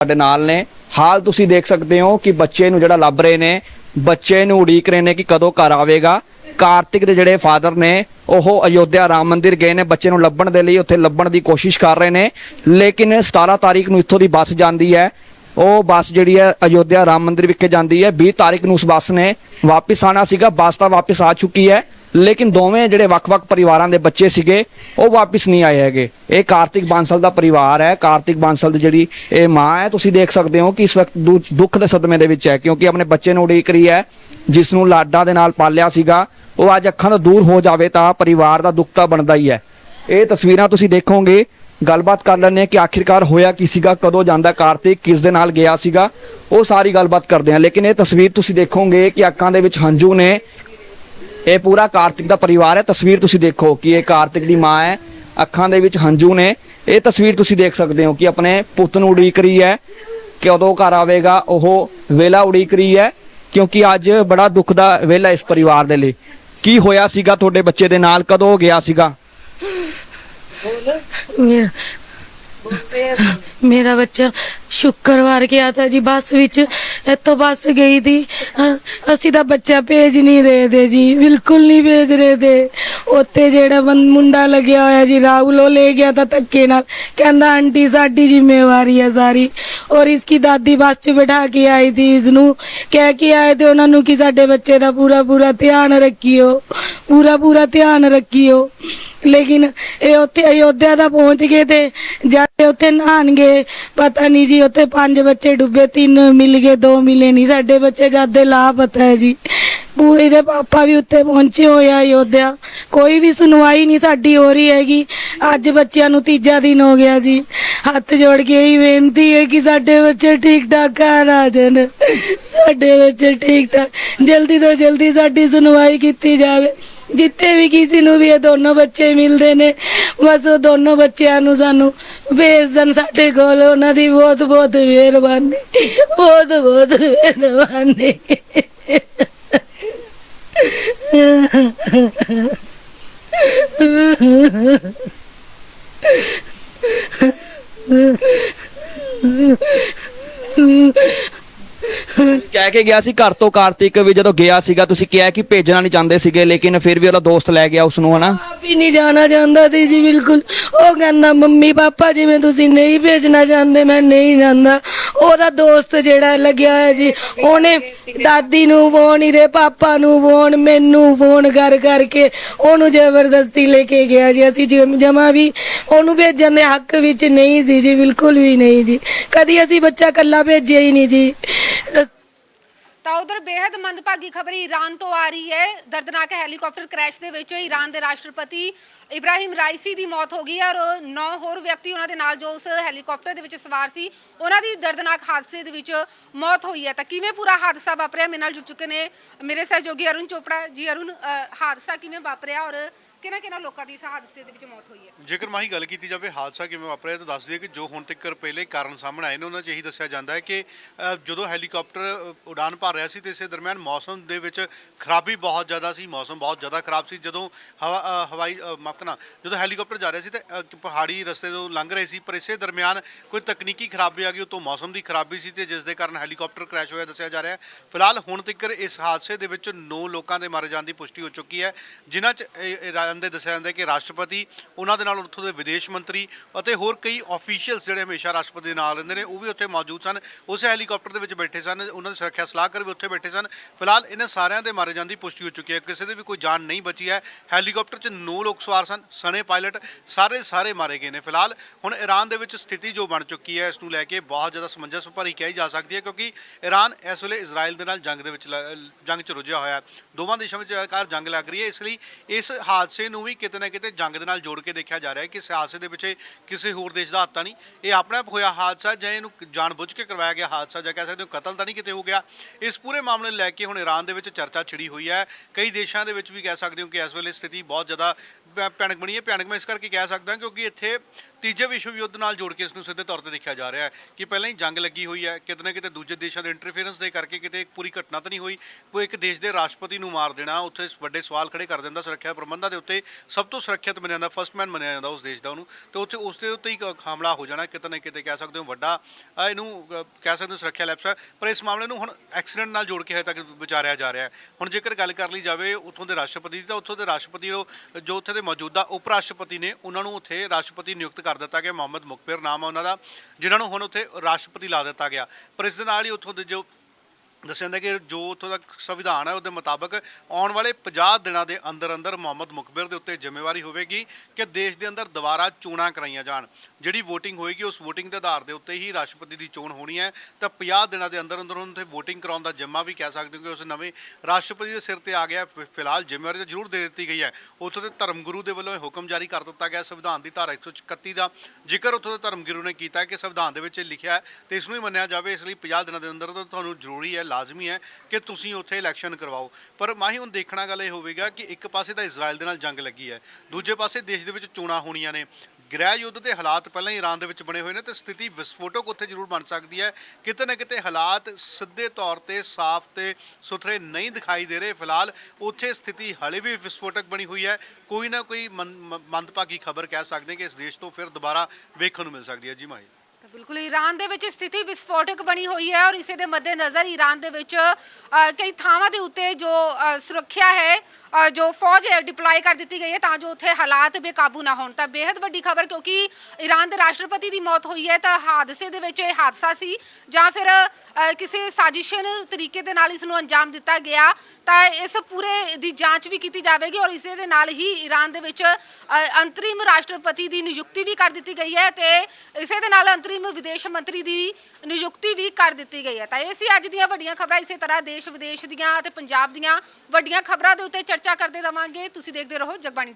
ਸਾਡੇ ਨਾਲ ਨੇ। ਹਾਲ ਤੁਸੀਂ ਦੇਖ ਸਕਦੇ ਹੋ ਕਿ ਬੱਚੇ ਨੂੰ ਜਿਹੜਾ ਲੱਭ ਰਹੇ ਨੇ, ਬੱਚੇ ਨੂੰ ਉਡੀਕ ਰਹੇ ਨੇ ਕਿ ਕਦੋਂ ਘਰ ਆਵੇਗਾ। ਕਾਰਤਿਕ ਦੇ ਜਿਹੜੇ ਫਾਦਰ ਨੇ, ਉਹ ਅਯੋਧਿਆ ਰਾਮ ਮੰਦਿਰ ਗਏ ਨੇ ਬੱਚੇ ਨੂੰ ਲੱਭਣ ਦੇ ਲਈ। ਉੱਥੇ ਲੱਭਣ ਦੀ ਕੋਸ਼ਿਸ਼ ਕਰ ਰਹੇ ਨੇ। ਲੇਕਿਨ 17 ਤਾਰੀਖ ਨੂੰ ਇੱਥੋਂ ਦੀ ਬੱਸ ਜਾਂਦੀ ਹੈ। ਉਹ ਬੱਸ ਜਿਹੜੀ ਹੈ ਅਯੋਧਿਆ ਰਾਮ ਮੰਦਿਰ ਵਿਖੇ ਜਾਂਦੀ ਹੈ। 20 ਤਾਰੀਖ ਨੂੰ ਉਸ ਬੱਸ ਨੇ ਵਾਪਸ ਆਣਾ ਸੀਗਾ। ਬੱਸ ਤਾਂ ਵਾਪਸ ਆ ਚੁੱਕੀ ਹੈ। ਲੇਕਿਨ ਦੋਵੇਂ ਜਿਹੜੇ ਵੱਖ-ਵੱਖ ਪਰਿਵਾਰਾਂ ਦੇ ਬੱਚੇ ਸੀਗੇ, ਉਹ ਵਾਪਸ ਨਹੀਂ ਆਏ ਹੈਗੇ। ਇਹ ਕਾਰਤਿਕ ਬਾਂਸਲ ਦਾ ਪਰਿਵਾਰ ਹੈ। ਕਾਰਤਿਕ ਬਾਂਸਲ ਦੀ ਜਿਹੜੀ ਇਹ ਮਾਂ ਹੈ, ਤੁਸੀਂ ਦੇਖ ਸਕਦੇ ਹੋ ਕਿ ਇਸ ਵਕਤ ਦੁ- ਦੁੱਖ ਦੇ ਸਦਮੇ ਦੇ ਵਿੱਚ ਹੈ, ਕਿਉਂਕਿ ਆਪਣੇ ਬੱਚੇ ਨੂੰ ਉਡੀਕ ਰਹੀ ਹੈ, ਜਿਸ ਨੂੰ ਲਾਡਾਂ ਦੇ ਨਾਲ ਪਾਲਿਆ ਸੀਗਾ। ਉਹ ਅੱਜ ਅੱਖਾਂ ਤੋਂ ਦੂਰ ਹੋ ਜਾਵੇ ਤਾਂ ਪਰਿਵਾਰ ਦਾ ਦੁੱਖ ਤਾਂ ਬਣਦਾ ਹੀ ਹੈ। ਇਹ ਤਸਵੀਰਾਂ ਤੁਸੀਂ ਦੇਖੋਗੇ ਗੱਲਬਾਤ ਕਰ ਲੈਂਦੇ ਹਾਂ ਕਿ ਆਖਿਰਕਾਰ ਹੋਇਆ ਕੀ ਸੀਗਾ, ਕਦੋਂ ਜਾਂਦਾ, ਕਾਰਤਿਕ ਕਿਸ ਦੇ ਨਾਲ ਗਿਆ ਸੀਗਾ, ਉਹ ਸਾਰੀ ਗੱਲਬਾਤ ਕਰਦੇ ਹਾਂ। ਲੇਕਿਨ ਇਹ ਤਸਵੀਰ ਤੁਸੀਂ ਦੇਖੋਗੇ ਕਿ ਅੱਖਾਂ ਦੇ ਵਿੱਚ ਹੰਝੂ ਨੇ। ਇਹ ਪੂਰਾ ਕਾਰਤਿਕ ਦਾ ਪਰਿਵਾਰ ਹੈ। ਤਸਵੀਰ ਤੁਸੀਂ ਦੇਖੋ ਕਿ ਇਹ ਕਾਰਤਿਕ ਦੀ ਮਾਂ ਹੈ। ਅੱਖਾਂ ਦੇ ਵਿੱਚ ਹੰਝੂ ਨੇ। ਇਹ ਤਸਵੀਰ ਤੁਸੀਂ ਦੇਖ ਸਕਦੇ ਹੋ ਕਿ ਆਪਣੇ ਪੁੱਤ ਨੂੰ ਉਡੀਕ ਰਹੀ ਹੈ। ਕਿ ਉਦੋਂ ਘਰ ਆਵੇਗਾ, ਉਹ ਵੇਲਾ ਉਡੀਕ ਰਹੀ ਹੈ। ਕਿਉਂਕਿ ਅੱਜ ਬੜਾ ਦੁੱਖ ਦਾ ਵੇਲਾ ਇਸ ਪਰਿਵਾਰ ਦੇ ਲਈ। ਕੀ ਹੋਇਆ ਸੀਗਾ ਤੁਹਾਡੇ ਬੱਚੇ ਦੇ ਨਾਲ? ਕਦੋਂ ਗਿਆ ਸੀਗਾ? ਮੇਰਾ ਮੇਰਾ ਬੱਚਾ ਸ਼ੁੱਕਰਵਾਰ ਗਿਆ ਤਾਂ ਜੀ ਬੱਸ ਵਿੱਚ। ਇੱਥੋਂ ਬੱਸ ਗਈ ਦੀ। ਅਸੀਂ ਤਾਂ ਬੱਚਾ ਭੇਜ ਨਹੀਂ ਰਹੇ ਤੇ ਜੀ। ਬਿਲਕੁਲ ਨਹੀਂ ਭੇਜ ਰਹੇ ਤੇ ਉੱਥੇ ਜਿਹੜਾ ਮੁੰਡਾ ਲੱਗਿਆ ਹੋਇਆ ਜੀ, ਰਾਹੁਲ, ਉਹ ਲੈ ਗਿਆ ਤਾਂ ਧੱਕੇ ਨਾਲ। ਕਹਿੰਦਾ, ਆਂਟੀ, ਸਾਡੀ ਜ਼ਿੰਮੇਵਾਰੀ ਹੈ ਸਾਰੀ। ਔਰ ਇਸकी ਦਾਦੀ ਬੱਸ 'ਚ ਬਿਠਾ ਕੇ ਆਈ ਥੀ ਇਸ ਨੂੰ ਕਹਿ ਕੇ ਆਏ ਤੇ ਉਹਨਾਂ ਨੂੰ ਕਿ ਸਾਡੇ ਬੱਚੇ ਦਾ ਪੂਰਾ ਪੂਰਾ ਧਿਆਨ ਰੱਖਿਓ। ਪੂਰਾ ਪੂਰਾ ਧਿਆਨ ਰੱਖਿਓ। ਲੇਕਿਨ ਇਹ ਉੱਥੇ ਅਯੋਧਿਆ ਦਾ ਪਹੁੰਚ ਗਏ ਤੇ ਜਦ ਉੱਥੇ ਨਹਾਣ ਪਤਾ ਨਹੀਂ ਜੀ, ਉੱਥੇ ਪੰਜ ਬੱਚੇ ਡੁੱਬੇ, ਤਿੰਨ ਮਿਲ ਗਏ, ਦੋ ਮਿਲੇ ਨਹੀਂ ਸਾਡੇ ਬੱਚੇ ਜਦ ਦੇ ਲਾਪਤਾ ਹੈ ਜੀ। ਪੂਰੇ ਦੇ ਪਾਪਾ ਵੀ ਉੱਥੇ ਪਹੁੰਚੇ ਹੋਏ ਆ ਅਯੋਧਿਆ। ਕੋਈ ਵੀ ਸੁਣਵਾਈ ਨਹੀਂ ਸਾਡੀ ਹੋ ਰਹੀ ਹੈਗੀ। ਅੱਜ ਬੱਚਿਆਂ ਨੂੰ ਤੀਜਾ ਦਿਨ ਹੋ ਗਿਆ ਜੀ। ਹੱਥ ਜੋੜ ਕੇ ਹੀ ਬੇਨਤੀ ਹੈ ਕਿ ਸਾਡੇ ਬੱਚੇ ਠੀਕ ਠਾਕ ਘਰ ਆ ਜਾਣ। ਸਾਡੇ ਬੱਚੇ ਠੀਕ ਠਾਕ ਜਲਦੀ ਤੋਂ ਜਲਦੀ ਸਾਡੀ ਸੁਣਵਾਈ ਕੀਤੀ ਜਾਵੇ। ਜਿੱਥੇ ਵੀ ਕਿਸੇ ਨੂੰ ਵੀ ਇਹ ਦੋਨੋਂ ਬੱਚੇ ਮਿਲਦੇ ਨੇ, ਬਸ ਉਹ ਦੋਨੋਂ ਬੱਚਿਆਂ ਨੂੰ ਸਾਨੂੰ ਭੇਜ ਸਾਡੇ ਕੋਲ, ਉਹਨਾਂ ਦੀ ਬਹੁਤ ਬਹੁਤ ਮਿਹਰਬਾਨੀ, ਬਹੁਤ ਬਹੁਤ ਮਿਹਰਬਾਨੀ। ਕਹਿ ਕੇ ਗਿਆ ਸੀ ਘਰ ਤੋਂ ਕਾਰਤਿਕ ਵੀ ਜਦੋਂ ਗਿਆ ਸੀਗਾ, ਤੁਸੀਂ ਕਿਹਾ ਕਿ ਭੇਜਣਾ ਨਹੀਂ ਚਾਹੁੰਦੇ ਸੀਗੇ, ਲੇਕਿਨ ਫਿਰ ਵੀ ਉਹਦਾ ਦੋਸਤ ਲੈ ਗਿਆ ਉਸ ਨੂੰ ਹਨਾ? ਆਪ ਹੀ ਨਹੀਂ ਜਾਣਾ ਚਾਹੁੰਦਾ ਸੀ ਜੀ, ਬਿਲਕੁਲ। ਉਹ ਕਹਿੰਦਾ, ਮੰਮੀ, ਪਾਪਾ, ਜਿਵੇਂ ਤੁਸੀਂ ਨਹੀਂ ਭੇਜਣਾ ਚਾਹੁੰਦੇ, ਮੈਂ ਨਹੀਂ ਜਾਂਦਾ ਉਹਦਾ ਦੋਸਤ ਜਿਹੜਾ ਲੱਗਿਆ ਹੋਇਆ ਜੀ, ਉਹਨੇ ਦਾਦੀ ਨੂੰ ਫੋਨ ਇਹਦੇ ਪਾਪਾ ਨੂੰ ਫੋਨ ਮੈਨੂੰ ਫੋਨ ਕਰ ਕਰਕੇ ਉਹਨੂੰ ਜ਼ਬਰਦਸਤੀ ਲੈ ਕੇ ਗਿਆ ਜੀ। ਅਸੀਂ ਜਮਾ ਵੀ ਉਹਨੂੰ ਭੇਜਣ ਦੇ ਹੱਕ ਵਿੱਚ ਨਹੀਂ ਸੀ ਜੀ, ਬਿਲਕੁਲ ਵੀ ਨਹੀਂ ਜੀ। ਕਦੀ ਅਸੀਂ ਬੱਚਾ ਕੱਲਾ ਭੇਜਿਆ ਹੀ ਨਹੀਂ ਜੀ। ਤਾਂ ਉਧਰ ਬੇहद ਮੰਦਭਾਗੀ ਖਬਰ ਈਰਾਨ ਤੋਂ ਆ ਰਹੀ ਹੈ। ਦਰਦਨਾਕ ਹੈਲੀਕਾਪਟਰ ਕ੍ਰੈਸ਼ ਦੇ ਵਿੱਚ ਈਰਾਨ ਦੇ ਰਾਸ਼ਟਰਪਤੀ ਇਬਰਾਹਿਮ ਰਾਈਸੀ ਦੀ ਮੌਤ ਹੋ ਗਈ ਹੈ ਔਰ ਨੌ ਹੋਰ ਵਿਅਕਤੀ ਉਹਨਾਂ ਦੇ ਨਾਲ ਜੋ ਉਸ ਹੈਲੀਕਾਪਟਰ ਦੇ ਵਿੱਚ ਸਵਾਰ ਸੀ, ਉਹਨਾਂ ਦੀ ਦਰਦਨਾਕ ਹਾਦਸੇ ਦੇ ਵਿੱਚ ਮੌਤ ਹੋਈ ਹੈ। ਤਾਂ ਕਿਵੇਂ ਪੂਰਾ ਹਾਦਸਾ ਵਾਪਰਿਆ? ਮੇਰੇ ਨਾਲ ਜੁੜ ਚੁੱਕੇ ਨੇ ਮੇਰੇ ਸਹਿਯੋਗੀ ਅਰੁਣ ਚੋਪੜਾ ਜੀ। ਅਰੁਣ ਹਾਦਸਾ ਕਿਵੇਂ ਵਾਪਰਿਆ ਔਰ ਕਿਹਨਾਂ ਕਿਹਨਾਂ ਲੋਕਾਂ ਦੀ ਇਸ ਹਾਦਸੇ ਦੇ ਵਿੱਚ ਮੌਤ ਹੋਈ ਹੈ। ਜੇਕਰ ਮਾਹੀ ਗੱਲ ਕੀਤੀ ਜਾਵੇ ਹਾਦਸਾ ਕਿਵੇਂ ਵਾਪਰਿਆ ਤਾਂ ਦੱਸ ਦਈਏ ਕਿ ਜੋ ਹੁਣ ਤੱਕ ਪਹਿਲੇ ਕਾਰਨ ਸਾਹਮਣੇ ਆਏ ਨੇ ਉਹਨਾਂ 'ਚ ਇਹੀ ਦੱਸਿਆ ਜਾਂਦਾ ਹੈ ਕਿ ਅ, ਜਦੋਂ ਹੈਲੀਕਾਪਟਰ ਅ, ਉਡਾਨ ਭਰ ਰਿਹਾ ਸੀ ਤੇ ਇਸੇ ਦਰਮਿਆਨ ਮੌਸਮ ਦੇ ਵਿੱਚ ਖਰਾਬੀ ਬਹੁਤ ਜ਼ਿਆਦਾ ਸੀ ਮੌਸਮ ਬਹੁਤ ਜ਼ਿਆਦਾ ਖਰਾਬ ਸੀ। ਜਦੋਂ ਹਵਾ ਅ, ਹਵਾਈ ਅ, ਮਾਫ਼ ਕਰਨਾ ਜਦੋਂ ਹੈਲੀਕਾਪਟਰ ਜਾ ਰਿਹਾ ਸੀ ਤੇ ਅ, ਇੱਕ ਪਹਾੜੀ ਰਸਤੇ ਤੋਂ ਲੰਘ ਰਹੇ ਸੀ ਪਰ ਇਸੇ ਦਰਮਿਆਨ ਕੋਈ ਤਕਨੀਕੀ ਖਰਾਬੀ ਆ ਗਈ ਉਤੋਂ ਮੌਸਮ ਦੀ ਖਰਾਬੀ ਸੀ ਤੇ ਜਿਸ ਦੇ ਕਾਰਨ ਹੈਲੀਕਾਪਟਰ ਕ੍ਰੈਸ਼ ਹੋਇਆ ਦੱਸਿਆ ਜਾ ਰਿਹਾ ਹੈ। ਫਿਲਹਾਲ ਹੁਣ ਤੱਕ ਇਸ ਹਾਦਸੇ ਦੇ ਵਿੱਚ 9 ਲੋਕਾਂ ਦੇ ਮਾਰੇ ਜਾਣ ਦੀ ਪੁਸ਼ਟੀ ਹੋ ਚੁੱਕੀ ਹੈ ਜਿਨ੍ਹਾਂ 'ਚ ਇਹ- ਇਰਾਨ ਦੇ ਦੱਸਿਆ ਜਾਂਦਾ ਕਿ ਰਾਸ਼ਟਰਪਤੀ, ਉਹਨਾਂ ਦੇ ਨਾਲ ਉੱਥੋਂ ਦੇ ਵਿਦੇਸ਼ ਮੰਤਰੀ ਅਤੇ ਹੋਰ ਕਈ ਆਫੀਸ਼ੀਅਲਸ ਜਿਹੜੇ ਹਮੇਸ਼ਾ ਰਾਸ਼ਟਰਪਤੀ ਦੇ ਨਾਲ ਰਹਿੰਦੇ ਨੇ, ਉਹ ਵੀ ਉੱਥੇ ਮੌਜੂਦ ਸਨ। ਉਸੇ ਹੈਲੀਕਾਪਟਰ ਦੇ ਵਿੱਚ ਬੈਠੇ ਸਨ, ਉਹਨਾਂ ਦੇ ਸੁਰੱਖਿਆ ਸਲਾਹਕਾਰ ਵੀ ਉੱਥੇ ਬੈਠੇ ਸਨ। ਫਿਲਹਾਲ ਇਹਨਾਂ ਸਾਰਿਆਂ ਦੇ ਮਾਰੇ ਜਾਣ ਦੀ ਪੁਸ਼ਟੀ ਹੋ ਚੁੱਕੀ ਹੈ। ਕਿਸੇ ਦੇ ਵੀ ਕੋਈ ਜਾਨ ਨਹੀਂ ਬਚੀ ਹੈ। ਹੈਲੀਕਾਪਟਰ 'ਚ 9 ਲੋਕ ਸਵਾਰ ਸਨ, ਸਣੇ ਪਾਇਲਟ ਸਾਰੇ ਸਾਰੇ ਮਾਰੇ ਗਏ ਨੇ। ਫਿਲਹਾਲ ਹੁਣ ਈਰਾਨ ਦੇ ਵਿੱਚ ਸਥਿਤੀ ਜੋ ਬਣ ਚੁੱਕੀ ਹੈ, ਇਸ ਨੂੰ ਲੈ ਕੇ ਬਹੁਤ ਜ਼ਿਆਦਾ ਸਮੰਜਸ ਭਰੀ ਕਹੀ ਜਾ ਸਕਦੀ ਹੈ, ਕਿਉਂਕਿ ਈਰਾਨ ਇਸ ਵੇਲੇ ਇਜ਼ਰਾਈਲ ਦੇ ਨਾਲ ਜੰਗ ਦੇ ਵਿੱਚ ਜੰਗ ਚ ਰੁੱਝਿਆ ਹੋਇਆ ਹੈ। ਦੋਵਾਂ ਦੇਸ਼ਾਂ ਵਿੱਚ ਲਗਾਤਾਰ ਜੰਗ ਲੱਗ ਰਹੀ ਹੈ, ਇਸ ਲਈ ਇਸ ਹਾਦਸੇ ਨੂੰ ਵੀ ਕਿਤੇ ਨਾ ਕਿਤੇ ਜੰਗ ਦੇ ਨਾਲ ਜੋੜ ਕੇ ਦੇਖਿਆ ਜਾ ਰਿਹਾ ਹੈ ਕਿ ਇਸ ਹਾਦਸੇ ਦੇ ਪਿੱਛੇ ਕਿਸੇ ਹੋਰ ਦੇਸ਼ ਦਾ ਹੱਥ ਤਾਂ ਨਹੀਂ। ਇਹ ਆਪਣਾ ਹੋਇਆ ਹਾਦਸਾ ਜਾਂ ਇਹਨੂੰ ਜਾਣਬੁੱਝ ਕੇ ਕਰਵਾਇਆ ਗਿਆ ਹਾਦਸਾ ਜਾਂ ਕਹਿ ਸਕਦੇ ਹੋ ਕਤਲ ਤਾਂ ਨਹੀਂ ਕਿਤੇ ਹੋ ਗਿਆ। ਇਸ ਪੂਰੇ ਮਾਮਲੇ ਨੂੰ ਲੈ ਕੇ ਹੁਣ ਈਰਾਨ ਦੇ ਵਿੱਚ ਚਰਚਾ ਛਿੜੀ ਹੋਈ ਹੈ। ਕਈ ਦੇਸ਼ਾਂ ਦੇ ਵਿੱਚ ਵੀ ਕਹਿ ਸਕਦੇ ਹੋ ਕਿ ਇਸ ਵੇਲੇ ਸਥਿਤੀ ਬਹੁਤ ਜ਼ਿਆਦਾ ਭਿਆਨਕ ਬਣੀ ਹੈ। ਭਿਆਨਕ ਮੈਂ ਇਸ ਕਰਕੇ ਕਹਿ ਸਕਦਾ ਕਿਉਂਕਿ ਇੱਥੇ ਤੀਜੇ ਵਿਸ਼ਵ ਯੁੱਧ ਨਾਲ ਜੋੜ ਕੇ ਇਸ ਨੂੰ ਸਿੱਧੇ ਤੌਰ ਤੇ ਦੇਖਿਆ ਜਾ ਰਿਹਾ ਹੈ ਕਿ ਪਹਿਲਾਂ ਹੀ ਜੰਗ ਲੱਗੀ ਹੋਈ ਹੈ। ਕਿਤੇ ਨਾ ਕਿਤੇ ਦੂਜੇ ਦੇਸ਼ਾਂ ਦੇ ਇੰਟਰਫੇਰੈਂਸ ਦੇ ਕਰਕੇ ਕਿਤੇ ਇੱਕ ਪੂਰੀ ਘਟਨਾ ਤਾਂ ਨਹੀਂ ਹੋਈ। ਕੋਈ ਇੱਕ ਦੇਸ਼ ਦੇ ਰਾਸ਼ਟਰਪਤੀ ਨੂੰ ਮਾਰ ਦੇਣਾ, ਉੱਥੇ ਵੱਡੇ ਸਵਾਲ ਖੜੇ ਕਰ ਦਿੰਦਾ ਸੁਰੱਖਿਆ ਪ੍ਰਬੰਧਾਂ ਦੇ ਉੱਤੇ। ਸਭ ਤੋਂ ਸੁਰੱਖਿਅਤ ਮੰਨਿਆ ਜਾਂਦਾ ਫਰਸਟ ਮੈਨ ਮੰਨਿਆ ਜਾਂਦਾ ਉਸ ਦੇਸ਼ ਦਾ ਉਹਨੂੰ। ਤੇ ਉੱਥੇ ਉਸ ਦੇ ਉੱਤੇ ਹੀ ਕ- ਹਮਲਾ ਹੋ ਜਾਣਾ, ਕਿਤੇ ਨਾ ਕਿਤੇ ਕਹਿ ਸਕਦੇ ਹੋ ਵੱਡਾ ਇਹਨੂੰ ਕਹਿ ਸਕਦੇ ਹੋ ਸੁਰੱਖਿਆ ਲੈਪਸ ਹੈ। ਪਰ ਇਸ ਮਾਮਲੇ ਨੂੰ ਹੁਣ ਐਕਸੀਡੈਂਟ ਨਾਲ ਜੋੜ ਕੇ ਹਜੇ ਤੱਕ ਵਿਚਾਰਿਆ ਜਾ ਰਿਹਾ ਹੈ। ਹੁਣ ਜੇਕਰ ਗੱਲ ਕਰ ਲਈ ਜਾਵੇ ਉੱਥੋਂ ਦੇ ਰਾਸ਼ਟਰਪਤੀ ਦੀ, ਤਾਂ ਉੱਥੋਂ ਦੇ ਰਾਸ਼ਟਰਪਤੀ ਜੋ ਉੱਥੇ ਦੇ ਮੌਜੂਦਾ ਉਪ ਰਾਸ਼ਟਰਪਤੀ ਨੇ ਉਹਨਾਂ ਨੂੰ ਉੱਥੇ ਰਾਸ਼ਟਰਪਤੀ ਨਿਯੁਕਤ ਕਰ ਦਿੱਤਾ ਗਿਆ, ਮੁਹੰਮਦ ਮੁਕਬਰ, ਨਾਮ ਆ ਉਹਨਾਂ ਦਾ, ਜਿਨ੍ਹਾਂ ਨੂੰ ਹੁਣ ਉੱਥੇ ਰਾਸ਼ਟਰਪਤੀ ਲਾ ਦਿੱਤਾ ਗਿਆ। ਪਰ ਇਸ ਦੇ ਨਾਲ ਹੀ ਉੱਥੋਂ ਦੇ ਜੋ ਦੱਸਿਆ ਜਾਂਦਾ ਕਿ ਜੋ ਉੱਥੋਂ ਦਾ ਸੰਵਿਧਾਨ ਹੈ, ਉਹਦੇ ਮੁਤਾਬਕ ਆਉਣ ਵਾਲੇ 50 ਦਿਨਾਂ ਦੇ ਅੰਦਰ ਅੰਦਰ ਮੁਹੰਮਦ ਮੁਖਬਰ ਦੇ ਉੱਤੇ ਜ਼ਿੰਮੇਵਾਰੀ ਹੋਵੇਗੀ ਕਿ ਦੇਸ਼ ਦੇ ਅੰਦਰ ਦੁਬਾਰਾ ਚੋਣਾਂ ਕਰਾਈਆਂ ਜਾਣ। ਜਿਹੜੀ VOTING ਹੋਏਗੀ, ਉਸ VOTING ਦੇ ਆਧਾਰ ਦੇ ਉੱਤੇ ਹੀ ਰਾਸ਼ਟਰਪਤੀ ਦੀ ਚੋਣ ਹੋਣੀ ਹੈ। ਤਾਂ 50 ਦਿਨਾਂ ਦੇ ਅੰਦਰ ਅੰਦਰ ਉਹਨਾਂ ਤੇ VOTING ਕਰਾਉਣ ਦਾ ਜਿੰਮਾ ਵੀ ਕਹਿ ਸਕਦੇ ਹੋ ਕਿ ਉਸ ਨਵੇਂ ਰਾਸ਼ਟਰਪਤੀ ਦੇ ਸਿਰ ਤੇ ਆ ਗਿਆ। ਫਿਲਹਾਲ ਜ਼ਿੰਮੇਵਾਰੀ ਤਾਂ ਜ਼ਰੂਰ ਦੇ ਦਿੱਤੀ ਗਈ ਹੈ। ਉੱਥੋਂ ਦੇ ਧਰਮਗੁਰੂ ਦੇ ਵੱਲੋਂ ਇਹ ਹੁਕਮ ਜਾਰੀ ਕਰ ਦਿੱਤਾ ਗਿਆ। ਸੰਵਿਧਾਨ ਦੀ ਧਾਰਾ 131 ਦਾ ਜ਼ਿਕਰ ਉੱਥੋਂ ਦੇ ਧਰਮਗੁਰੂ ਨੇ ਕੀਤਾ ਕਿ ਸੰਵਿਧਾਨ ਦੇ ਵਿੱਚ ਇਹ ਲਿਖਿਆ ਹੈ ਤੇ ਇਸ ਨੂੰ ਹੀ ਮੰਨਿਆ ਜਾਵੇ। ਇਸ ਲਈ 50 ਦਿਨਾਂ ਦੇ ਅੰਦਰ ਤੁਹਾਨੂੰ ਜ਼ਰੂਰੀ ਹੈ ਲਾਜ਼ਮੀ ਹੈ ਕਿ ਤੁਸੀਂ ਉੱਥੇ ਇਲੈਕਸ਼ਨ ਕਰਵਾਓ। ਪਰ ਮਾਹੀ, ਹੁਣ ਦੇਖਣਾ ਗੱਲ ਇਹ ਹੋਵੇਗਾ ਕਿ ਇੱਕ ਪਾਸੇ ਤਾਂ ਇਜ਼ਰਾਈਲ ਦੇ ਨਾਲ ਜੰਗ ਲੱਗੀ ਹੈ, ਦੂਜੇ ਪਾਸੇ ਦੇਸ਼ ਦੇ ਵਿੱਚ ਚੋਣਾਂ ਹੋਣੀਆਂ ਨੇ। ਗ੍ਰਹਿ ਯੁੱਧ ਦੇ ਹਾਲਾਤ ਪਹਿਲਾਂ ਹੀ ਈਰਾਨ ਦੇ ਵਿੱਚ ਬਣੇ ਹੋਏ ਨੇ ਤੇ ਸਥਿਤੀ ਵਿਸਫੋਟਕ ਉੱਥੇ ਜ਼ਰੂਰ ਬਣ ਸਕਦੀ ਹੈ। ਕਿਤੇ ਨਾ ਕਿਤੇ ਹਾਲਾਤ ਸਿੱਧੇ ਤੌਰ ਤੇ ਸਾਫ਼ ਤੇ ਸੁਥਰੇ ਨਹੀਂ ਦਿਖਾਈ ਦੇ ਰਹੇ। ਫਿਲਹਾਲ ਉੱਥੇ ਸਥਿਤੀ ਹਲੇ ਵੀ ਵਿਸਫੋਟਕ ਬਣੀ ਹੋਈ ਹੈ। ਕੋਈ ਨਾ ਕੋਈ ਮੰਦਭਾਗੀ ਖਬਰ ਕਹਿ ਸਕਦੇ ਹਾਂ ਕਿ ਇਸ ਦੇਸ਼ ਤੋਂ ਫਿਰ ਦੁਬਾਰਾ ਵੇਖਣ ਨੂੰ ਮਿਲ ਸਕਦੀ ਹੈ। ਜੀ ਮਾਹੀ। ਤਾਂ ਬਿਲਕੁਲ ਈਰਾਨ ਦੇ ਵਿੱਚ ਸਥਿਤੀ ਵਿਸਫੋਟਕ ਬਣੀ ਹੋਈ ਹੈ ਔਰ ਇਸੇ ਦੇ ਮੱਦੇਨਜ਼ਰ ਈਰਾਨ ਦੇ ਵਿੱਚ ਅ, ਕਈ ਥਾਵਾਂ ਦੇ ਉੱਤੇ ਜੋ ਅ, ਸੁਰੱਖਿਆ ਹੈ ਅ, ਜੋ ਫੌਜ ਹੈ ਡਿਪਲੋਏ ਕਰ ਦਿੱਤੀ ਗਈ ਹੈ ਤਾਂ ਜੋ ਉੱਥੇ ਹਾਲਾਤ ਬੇਕਾਬੂ ਨਾ ਹੋਣ। ਤਾਂ ਬੇहद ਵੱਡੀ ਖਬਰ ਕਿਉਂਕਿ ਈਰਾਨ ਦੇ ਰਾਸ਼ਟਰਪਤੀ ਦੀ ਮੌਤ ਹੋਈ ਹੈ ਤਾਂ ਹਾਦਸੇ ਦੇ ਵਿੱਚ ਇਹ ਹਾਦਸਾ ਸੀ ਜਾਂ ਫਿਰ ਅ, ਕਿਸੇ ਸਾਜ਼ਿਸ਼ਨ ਤਰੀਕੇ ਦੇ ਨਾਲ ਇਸ ਨੂੰ ਅੰਜਾਮ ਦਿੱਤਾ ਗਿਆ। ਤਾਂ ਇਸ ਪੂਰੇ ਦੀ ਜਾਂਚ ਵੀ ਕੀਤੀ ਜਾਵੇਗੀ ਔਰ ਇਸੇ ਦੇ ਨਾਲ ਹੀ ਈਰਾਨ ਦੇ ਵਿੱਚ ਅ, ਅੰਤਰਿਮ ਰਾਸ਼ਟਰਪਤੀ ਦੀ ਨਿਯੁਕਤੀ ਵੀ ਕਰ ਦਿੱਤੀ ਗਈ ਹੈ ਤੇ ਇਸੇ ਦੇ ਨਾਲ ਅੰਤਰਿਮ ਵਿਦੇਸ਼ ਮੰਤਰੀ ਦੀ ਨਿਯੁਕਤੀ ਵੀ ਕਰ ਦਿੱਤੀ ਗਈ ਹੈ। ਤਾਂ ਇਹ ਸੀ ਅੱਜ ਦੀਆਂ ਵੱਡੀਆਂ ਖਬਰਾਂ। ਇਸੇ ਤਰ੍ਹਾਂ ਦੇਸ਼ ਵਿਦੇਸ਼ ਦੀਆਂ ਅਤੇ ਪੰਜਾਬ ਦੀਆਂ ਵੱਡੀਆਂ ਖਬਰਾਂ ਦੇ ਉੱਤੇ ਚਰਚਾ ਕਰਦੇ ਰਵਾਂਗੇ। ਤੁਸੀਂ ਦੇਖਦੇ ਰਹੋ ਜਗਬਾਣੀ